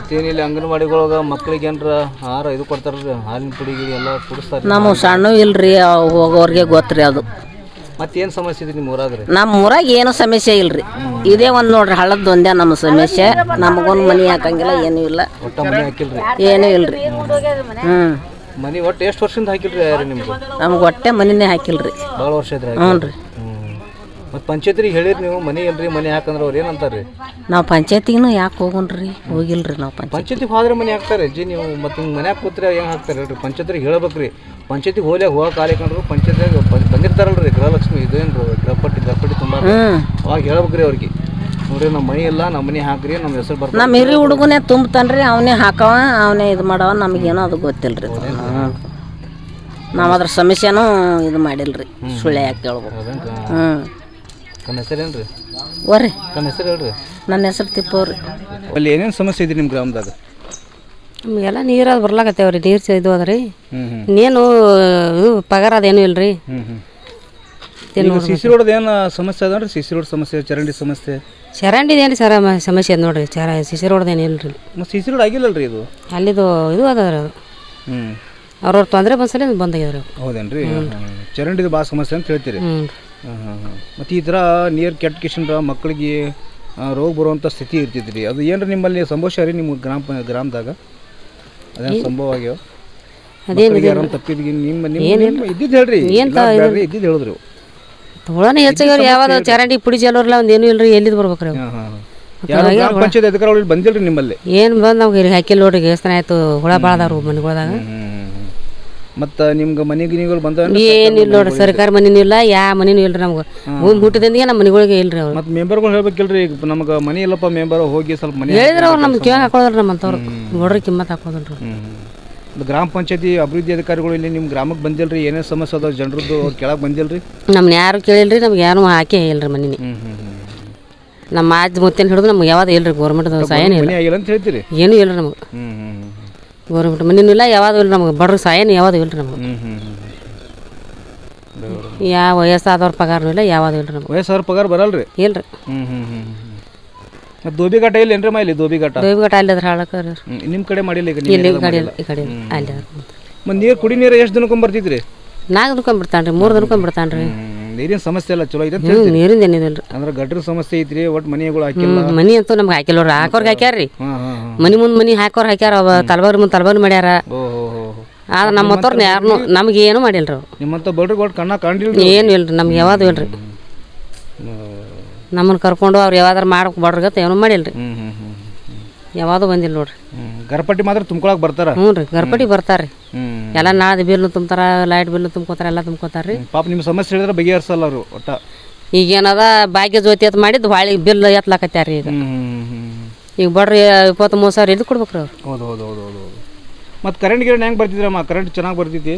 ಮತ್ತೇನಿಲ್ಲ ಅಂಗನವಾಡಿಗಳೊಳಗ ಮಕ್ಳಿಗೆ ಏನ್ರ ಆಹಾರ ಇದು ಕೊಡ್ತಾರ್ರಿ ಹಾಲಿನ ಪುಡಿ ಗಿಡಿ ಎಲ್ಲ ಕುಡಿಸ್ತಾರೆ ನಮ್ಮ ಸಣ್ಣ ಇಲ್ರಿ ಅವ್ ಹೋಗೋರ್ಗೆ ಗೊತ್ತ್ರಿ ಅದು. ಮತ್ತೇನು ಸಮಸ್ಯೆ ಇದೆ ನಿಮ್ಮ ಊರಾಗ್ರಿ? ನಮ್ಮ ಊರಾಗ ಏನು ಸಮಸ್ಯೆ ಇಲ್ರಿ. ಇದೇ ಒಂದು ನೋಡ್ರಿ ಹಳ್ಳದ ಒಂದೇ ನಮ್ಮ ಸಮಸ್ಯೆ. ನಮಗೊಂದು ಮನೆ ಹಾಕಂಗಿಲ್ಲ ಏನೂ ಇಲ್ಲ. ಒಟ್ಟ ಮನೆ ಹಾಕಿಲ್ರಿ? ಏನೂ ಇಲ್ರಿ. ಹ್ಞೂ ಮನೆ ಒಟ್ಟು ಎಷ್ಟು ವರ್ಷದಿಂದ ಹಾಕಿಲ್ರಿ ಯಾರು ನಿಮ್ಗೆ ನಮ್ಗೆ ಹೊಟ್ಟೆ ಮನಿನೇ ಹಾಕಿಲ್ರಿ. ಭಾಳ ವರ್ಷ ಐತ್ರಿ ಹ್ಞೂ ರೀ ಮತ್ತು ಪಂಚಾಯತ್ರಿಗೆ ಹೇಳಿರಿ ನೀವು ಮನೆ ಇಲ್ರಿ ಮನೆ ಹಾಕಂದ್ರೆ ಅವ್ರು ಏನಂತಾರೆ ನಾವು ಪಂಚಾಯತಿಗೂ ಯಾಕೆ ಹೋಗೋಣ್ರಿ? ಹೋಗಿಲ್ರಿ ನಾವು ಪಂಚಾಯತ್. ಪಂಚಾಯತಿಗೆ ಹೋದ್ರೆ ಮನೆ ಹಾಕ್ತಾರೆ ಜಿ ನೀವು ಮತ್ತೆ ಹಿಂಗೆ ಮನ್ಯಾಗ ಕೂತ್ರೆ ಏನು ಹಾಕ್ತಾರೆ ಹೇಳ್ರಿ? ಪಂಚಾಯತ್ರಿಗೆ ಹೇಳ್ಬೇಕ್ರಿ. ಪಂಚಾಯತಿಗೆ ಹೋಗ್ಲಾಗ ಹೋಗೋ ಕಾಲಿಕೊಂಡ್ರು ಕಂಡ್ರು ಪಂಚಾಯತ್ಯಾಗ ಬಂದಿರ್ತಾರಲ್ರಿ ಗೃಹಲಕ್ಷ್ಮಿ ಇದೇನು ಗೃಹಪಟ್ಟಿ ಗೃಹಪಟ್ಟಿ ತುಂಬ ಅವಾಗ ಹೇಳ್ಬೇಕ್ರಿ ಅವ್ರಿಗೆ. ನೋಡ್ರಿ ನಮ್ಮ ಮನೆ ಇಲ್ಲ ನಮ್ಮ ಮನೆ ಹಾಕ್ರಿ ನಮ್ಮ ಹೆಸರು ಬರ್ತಾರೆ. ನಮ್ಮ ಹಿರಿ ಹುಡುಗನೇ ತುಂಬ್ತಾನ್ರಿ ಅವನೇ ಹಾಕವ ಅವನೇ ಇದು ಮಾಡವ ನಮಗೇನೋ ಅದು ಗೊತ್ತಿಲ್ರಿ. ನಾವು ಅದ್ರ ಸಮಸ್ಯೆನೂ ಇದು ಮಾಡಿಲ್ರಿ ಸುಳ್ಳೆ ಯಾಕೆ ಕೇಳ್ಬೇಕು? ಹ್ಞೂ ತಮ್ಮ ಹೆಸರೇನು ರೀ ಬರ್ರಿ ತಮ್ಮ ಹೆಸರು ಹೇಳ್ರಿ. ನನ್ನ ಹೆಸರು ತಿಪ್ಪವ್ರಿ ಅಲ್ಲಿ ಏನೇನು ಸಮಸ್ಯೆ ಇದೆ ನಿಮ್ಮ ಗ್ರಾಮದಾಗ? ನಮಗೆಲ್ಲ ನೀರು ಅದು ಬರ್ಲಾಕತ್ತೇವ್ರಿ ನೀರು ಇದು ಅದ ರೀ ಇನ್ನೇನು ಇದು ಪಗಾರ ಅದೇನು ಇಲ್ಲ ರೀ ಸಿ ಸಿ ರೋಡ್ ಏನು ಸಮಸ್ಯೆ ಅದ ಸಿ ಸಿ ರೋಡ್ ಸಮಸ್ಯೆ ಚರಂಡಿ ಸಮಸ್ಯೆ? ಚರಂಡಿದೇನು ಸರ ಮ- ಸಮಸ್ಯೆ ಅದ ನೋಡ್ರಿ ಚರ ಸಿಸಿ ಏನು ಇಲ್ಲ ರೀ ಮತ್ತು ಸಿ ಸಿ ರೋಡ್ ಆಗಿಲ್ಲಲ್ರಿ ಇದು? ಅಲ್ಲಿದು ಇದು ಅದ. ರೀ ಅವ್ರವ್ರ ತೊಂದರೆ ಬಂದ್ಸಲ ಬಂದಾಗ್ಯದ ರೀ ಹೌದೇನ್ರಿ? ಚರಂಡಿದು ಭಾಳ ಸಮಸ್ಯೆ ಅಂತ ಹೇಳ್ತೀರಿ. ಮತ್ತು ಈ ಥರ ನೀರು ಕೆಟ್ಟ ಕಿಶನ್ರ ಮಕ್ಕಳಿಗೆ ರೋಗ ಬರುವಂಥ ಸ್ಥಿತಿ ಇರ್ತೈತೆ ರೀ ಅದು ಏನ್ರಿ ನಿಮ್ಮಲ್ಲಿ ಸಂಭವಿಸ್ಯ ರೀ ನಿಮ್ಮ ಗ್ರಾಮ ಗ್ರಾಮದಾಗ? ಅದೇನು ಸಂಭವ ಆಗ್ಯಾವ? ಯಾರನ್ನ ತಪ್ಪಿದ್ಗಿ ನಿಮ್ಮ ನಿಮ್ಮ ಇದ್ದಿದ್ದು ಹೇಳ್ರಿ. ಇದ್ದಿದ್ದು ಹೇಳಿದ್ರು. ತೊಗೊಳನ ಹೆಚ್ಚಾಗ್ಯವ್ರಿ ಯಾವ್ದು ಚರಂಡಿ ಪುಡಿ ಜಲೋರ್ಲ ಒಂದು ಏನೂ ಇಲ್ರಿ ಎಲ್ಲಿದ್ದು ಬರ್ಬೇಕು ರೀ ಹಾಂ ಹಾಂ ಯಾರು ಗ್ರಾಮ ಪಂಚಾಯತ್ ಅಧಿಕಾರಿಗಳು ಬಂದಿಲ್ರಿ ನಿಮ್ಮಲ್ಲಿ? ಏನು ಬಂದು ನಮ್ಗೆ ಹಾಕಿಲ್ಲ ನೋಡ್ರಿ ದೇವಸ್ಥಾನ ಆಯ್ತು ಹುಳ ಭಾಳ ಅದಾವ್ರಿ ಮನೆಗಳ್ದಾಗ. ಮತ್ತು ನಿಮ್ಗೆ ಮನೆ ಗಿನಿಗಳು ಬಂದ ಏನಿಲ್ಲ ನೋಡ್ರಿ ಸರ್ಕಾರ ಮನೆ ಇಲ್ಲ ಯಾ ಮನಿನೂ ಇಲ್ಲ ರೀ ನಮ್ಗೆ ಭೂಮಿ ಹುಟ್ಟಿದಂದಿಗೆ ನಮ್ಮ ಮನೆಗಳಿಗೆ ಇಲ್ರಿ ಅವ್ರು. ಮತ್ತು ಮೆಂಬರ್ಗಳು ಹೇಳ್ಬೇಕಿಲ್ರಿ ಈಗ ನಮಗೆ ಮನೆ ಇಲ್ಲಪ್ಪ ಮೆಂಬರ್ ಹೋಗಿ ಸ್ವಲ್ಪ ಮನೆ ಹೇಳಿದ್ರೆ ಅವ್ರು ನಮ್ಗೆ ಕಿವಾಗ ಹಾಕೋದ್ರಿ ನಮ್ಮಂಥವ್ರು. ನೋಡ್ರಿ ಕಿಮ್ಮತ್ ಹಾಕೋದ್ರಿ ಮತ್ತು ಗ್ರಾಮ ಪಂಚಾಯತಿ ಅಭಿವೃದ್ಧಿ ಅಧಿಕಾರಿಗಳು ಇಲ್ಲಿ ನಿಮ್ಮ ಗ್ರಾಮಕ್ಕೆ ಬಂದಿಲ್ರಿ ಏನೇನು ಸಮಸ್ಯೆ ಅದಾವ ಜನರದ್ದು ಅವ್ರು ಕೆಳಗೆ ಬಂದಿಲ್ರಿ? ನಮ್ನ ಯಾರು ಕೇಳಿಲ್ರಿ ನಮ್ಗೆ ಯಾರು ಹಾಕಿ ಇಲ್ರಿ ಮನಿನಿ. ಹ್ಞೂ ನಮ್ಮ ಅಜ್ಜ ಮುತ್ತೇನು ಹಿಡಿದು ನಮ್ಗೆ ಯಾವ್ದು ಇಲ್ರಿ ಗೌರ್ಮೆಂಟ್ ಸಹಾಯ ಇಲ್ಲ. ಮನೆ ಆಗಿಲ್ಲ ಅಂತ ಹೇಳ್ತೀರಿ? ಏನೂ ಇಲ್ಲ ನಮಗೆ. ಗೌರ್ಮೆಂಟ್ ಮನಿನೂ ಇಲ್ಲ ಯಾವ್ದು ಇಲ್ಲ ನಮಗೆ. ಬಡ್ರ ಸಹಾಯನೂ ಯಾವ್ದು ಇಲ್ಲ ನಮ್ಗೆ. ಹ್ಞೂ ಹ್ಞೂ ಹ್ಞೂ ಯಾವ ವಯಸ್ಸಾದವ್ರ ಪಗಾರನೂ ಇಲ್ಲ ಯಾವ್ದು ಇಲ್ಲ ನಮ್ಗೆ. ವಯಸ್ಸಾರ ಪಗಾರ ಬರಲ್ರಿ? ಇಲ್ರಿ. ಹ್ಞೂ ಹ್ಞೂ ಹ್ಞೂ ಮತ್ತು ದೋಬಿಘಾಟ ಇಲ್ಲ ಏನ್ರಿ ಮಾ ಇಲ್ಲಿ? ದೋಬಿಘಾಟ ದೈವಘಟ್ಟ ಅಲ್ಲಿ ಅದ್ರ ಹಾಳಕ್ಕ ನಿಮ್ಮ ಕಡೆ ಮಾಡಿಲ್ಲ ಈಗ ಇಲ್ಲಿ ನೀವು ಈ ಕಡೆ ಇಲ್ಲ, ಈ ಕಡೆ ಇಲ್ಲ. ಅಲ್ಲಿ ಮತ್ತು ನೀರು ಕುಡಿ ನೀರು ಎಷ್ಟು ದಿನಕ್ಕೊಮ್ಮೆ ಬರ್ತಿದ್ರಿ? ನಾಲ್ಕು ದಿನಕ್ಕೊಂಡ್ ರೀ ಮೂರು ದಿನಕ್ಕೊಂಡ್ ಬಿಡ್ತಾನ್ರಿ ನೀರಿನ ಸಮಸ್ಯೆ ಎಲ್ಲ ಚಲೋ ಇದೆ ಅಂತ ಹೇಳ್ತೀರಿ? ನೀರಿಂದ ಏನಿದಿಲ್ರಿ ಅಂದ್ರೆ ಗಟ್ರ ಸಮಸ್ಯೆ ಐತ್ರಿ ಒಟ್ಟು ಮನೆಗಳು ಹಾಕಿಲ್ಲ. ಮನಿ ಅಂತೂ ನಮ್ಗೆ ಹಾಕಿಲ್ಲ ನೋಡ್ರಿ ಹಾಕೋರ್ಗೆ ಹಾಕ್ಯಾರ್ರಿ. ಹಾಂ ಹಾಂ ಹಾಂ. ಮನಿ ಮುಂದೆ ಮನಿ ಹಾಕೋರ್ ಹಾಕ್ಯಾರ ಅವ ತಲಬಾರಿ ಮುಂದೆ ತಲಬಾರಿ ಮಾಡ್ಯಾರ. ಓ ಹೋ ಹೋ ಹೋ. ಆದ್ರೆ ನಮ್ಮ ಹತ್ತವ್ರನ್ನ ಯಾರನ್ನೂ ನಮ್ಗೆ ಏನು ಮಾಡಿಲ್ರಿ ಅವ್ರು. ನಿಮ್ಮಂತ ಬಡ್ರಿಗೆ ಒಟ್ಟು ಕಣ್ಣ ಕಾಣಿಲ್ರಿ ಏನು ಇಲ್ರಿ ನಮ್ಗೆ ಯಾವ್ದು ಇಲ್ರಿ. ನಮ್ಮನ್ನ ಕರ್ಕೊಂಡು ಅವ್ರು ಯಾವ್ದಾರು ಮಾಡಕ್ ಬಡ್ರಗತ್ತ ಏನೂ ಮಾಡಿಲ್ರಿ. ಯಾವುದು ಬಂದಿಲ್ಲ ನೋಡ್ರಿ. ಗರ್ಪಟ್ಟಿ ಮಾತ್ರ ತುಂಬ್ಕೊಳಕ್ ಬರ್ತಾರ? ಹ್ಞೂ ರೀ ಬರ್ತಾರೆ. ಬರ್ತಾರ್ರಿ. ಎಲ್ಲ ನಾದ ಬಿಲ್ಲು ತುಂಬ್ತಾರ ಲೈಟ್ ಬಿಲ್ಲು ತುಂಬ್ಕೋತಾರ ಎಲ್ಲ ತುಂಬ್ಕೋತಾರ್ರಿ. ಪಾಪ ನಿಮ್ಮ ಸಮಸ್ಯೆ ಹೇಳಿದ್ರೆ ಬಗೆಹರಿಸಲ್ಲ ಅವರು ಒಟ್ಟ. ಈಗೇನದ ಭಾಗ್ಯ ಜ್ಯೋತಿ ಅಂತ ಮಾಡಿದ್ದು ಹೊಳಿ ಬಿಲ್ ಎತ್ಲಾಕತ್ಯಾರ ಈಗ. ಈಗ ಬಡ್ರಿ ಇಪ್ಪತ್ತು ಮೂರು ಸಾವಿರ ಇದು ಕೊಡ್ಬೇಕ್ರಿ ಅವ್ರು. ಹೌದು ಹೌದು ಹೌದು ಹೌದು ಹೌದು. ಮತ್ತು ಕರೆಂಟ್ ಗಿರೆಂಟ್ ಹೆಂಗೆ ಬರ್ತಿದ್ರಮ್ಮ? ಕರೆಂಟ್ ಚೆನ್ನಾಗಿ ಬರ್ತೈತಿ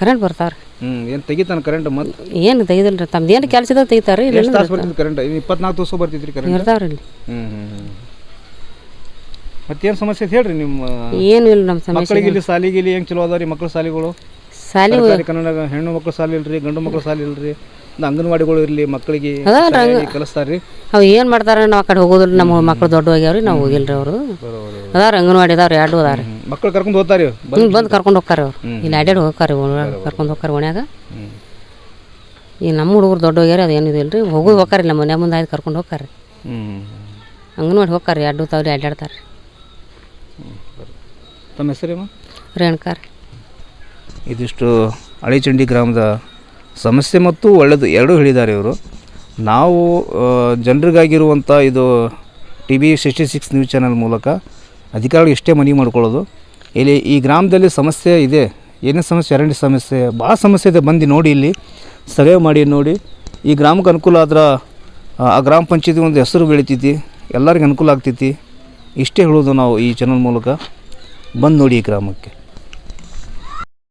ಕರೆಂಟ್ ಬರ್ತಾರೆ ಹ್ಞೂ ಏನು ತೆಗಿತಾನ ಕರೆಂಟ್ ಮತ್ತೆ? ಏನು ತೆಗಿದಿಲ್ರಿ ತಮ್ದು ಏನು ಕೆಲಸ ಇದ್ರೆ ತೆಗಿತಾರ್ರಿ ಎಷ್ಟು ತಾಸು ಕರೆಂಟ್ ಇಪ್ಪತ್ನಾಲ್ಕು ದಿವಸ ಬರ್ತಿದ್ರಿ ಕರೆಂಟ್ ಇರ್ತಾವ್ರಿ ಇಲ್ಲಿ. ಹ್ಞೂ ಹ್ಞೂ ಹ್ಞೂ ಮತ್ತೇನು ಸಮಸ್ಯೆ ಐತೆ ಹೇಳ್ರಿ ನಿಮ್ಮ ಏನು ಇಲ್ಲ ನಮ್ಮ ಸಮಸ್ಯೆ ಮಕ್ಕಳಿಗೆ ಇಲ್ಲಿ ಸಾಲಿಗೆ ಇಲ್ಲಿ. ಹೆಂಗೆ ಚಲೋ ಅದಾವ ರೀ ಮಕ್ಕಳ ಸಾಲಿಗಳು ಸಾಲಿ ಸರ್ಕಾರಿ ಕನ್ನಡ ಹೆಣ್ಣು ಮಕ್ಕಳು ಸಾಲಿ ಇಲ್ರಿ ಗಂಡು ಮಕ್ಕಳು ಸಾಲಿ ಇಲ್ರಿ ಒಂದು ಅಂಗನವಾಡಿಗಳು ಇರಲಿ ಮಕ್ಕಳಿಗೆ ಕಲಿಸ್ತಾರ್ರಿ. ಅವು ಏನು ಮಾಡ್ತಾರೆ ನಾವು ಆ ಕಡೆ ಹೋಗೋದಿಲ್ಲ ನಮ್ಮ ಮಕ್ಳು ದೊಡ್ಡ ಹೋಗ್ಯಾವ್ರಿ ನಾವು ಹೋಗಿಲ್ರಿ ಅವರು. ಅದಾರ ಅಂಗನವಾಡಿ ಅದಾವ್ರಿ ಎರಡು ಅದಾರ ಮಕ್ಕಳು ಕರ್ಕೊಂಡು ಹೋಗ್ತಾರೆ ಹ್ಞೂ ಬಂದು ಕರ್ಕೊಂಡು ಹೋಗ್ತಾರೆ ಅವ್ರು. ಇಲ್ಲಿ ಅಡ್ಯಾಡಿ ಹೋಗ್ತಾರೆ ಕರ್ಕೊಂಡು ಹೋಗ್ತಾರೆ ಓಣ್ಯಾಗ ಈಗ ನಮ್ಮ ಹುಡುಗರು ದೊಡ್ಡ ಹೋಗ್ಯಾರ ಅದು ಏನಿದೆ ಇಲ್ರಿ. ಹೋಗೋದು ಹೋಗ್ತಾರೆ ನಮ್ಮ ಮನೆ ಮುಂದೆ ಆಯ್ತು ಕರ್ಕೊಂಡು ಹೋಗ್ತಾರೆ ಹ್ಞೂ ಅಂಗನವಾಡಿ ಹೋಗ್ತಾರೆ ಎರಡು ತಾವ್ರಿ ಅಡ್ಡಾಡ್ತಾರೆ ತಮ್ಮ ಹೆಸರೇನು ರೇಣುಕಾರ ಇದಿಷ್ಟು ಹಳಿಚಂಡಿ ಗ್ರಾಮದ ಸಮಸ್ಯೆ ಮತ್ತು ಒಳ್ಳೆಯದು ಎರಡೂ ಹೇಳಿದ್ದಾರೆ ಇವರು. ನಾವು ಜನರಿಗಾಗಿರುವಂಥ ಇದು T V sixty six news channel ಮೂಲಕ ಅಧಿಕಾರಿಗಳು ಇಷ್ಟೇ ಮನವಿ ಮಾಡ್ಕೊಳ್ಳೋದು. ಇಲ್ಲಿ ಈ ಗ್ರಾಮದಲ್ಲಿ ಸಮಸ್ಯೆ ಇದೆ. ಏನೇ ಸಮಸ್ಯೆ ಅರಣ್ಯ ಸಮಸ್ಯೆ ಭಾಳ ಸಮಸ್ಯೆ ಇದೆ. ಬಂದು ನೋಡಿ ಇಲ್ಲಿ ಸರ್ವೆ ಮಾಡಿ ನೋಡಿ. ಈ ಗ್ರಾಮಕ್ಕೆ ಅನುಕೂಲ ಆದ್ರೆ ಆ ಗ್ರಾಮ ಪಂಚಾಯತಿ ಒಂದು ಹೆಸರು ಬೆಳಿತೈತಿ. ಎಲ್ಲರಿಗೂ ಅನುಕೂಲ ಆಗ್ತೈತಿ. ಇಷ್ಟೇ ಹೇಳೋದು ನಾವು ಈ ಚಾನಲ್ ಮೂಲಕ ಬಂದು ನೋಡಿ ಈ ಗ್ರಾಮಕ್ಕೆ.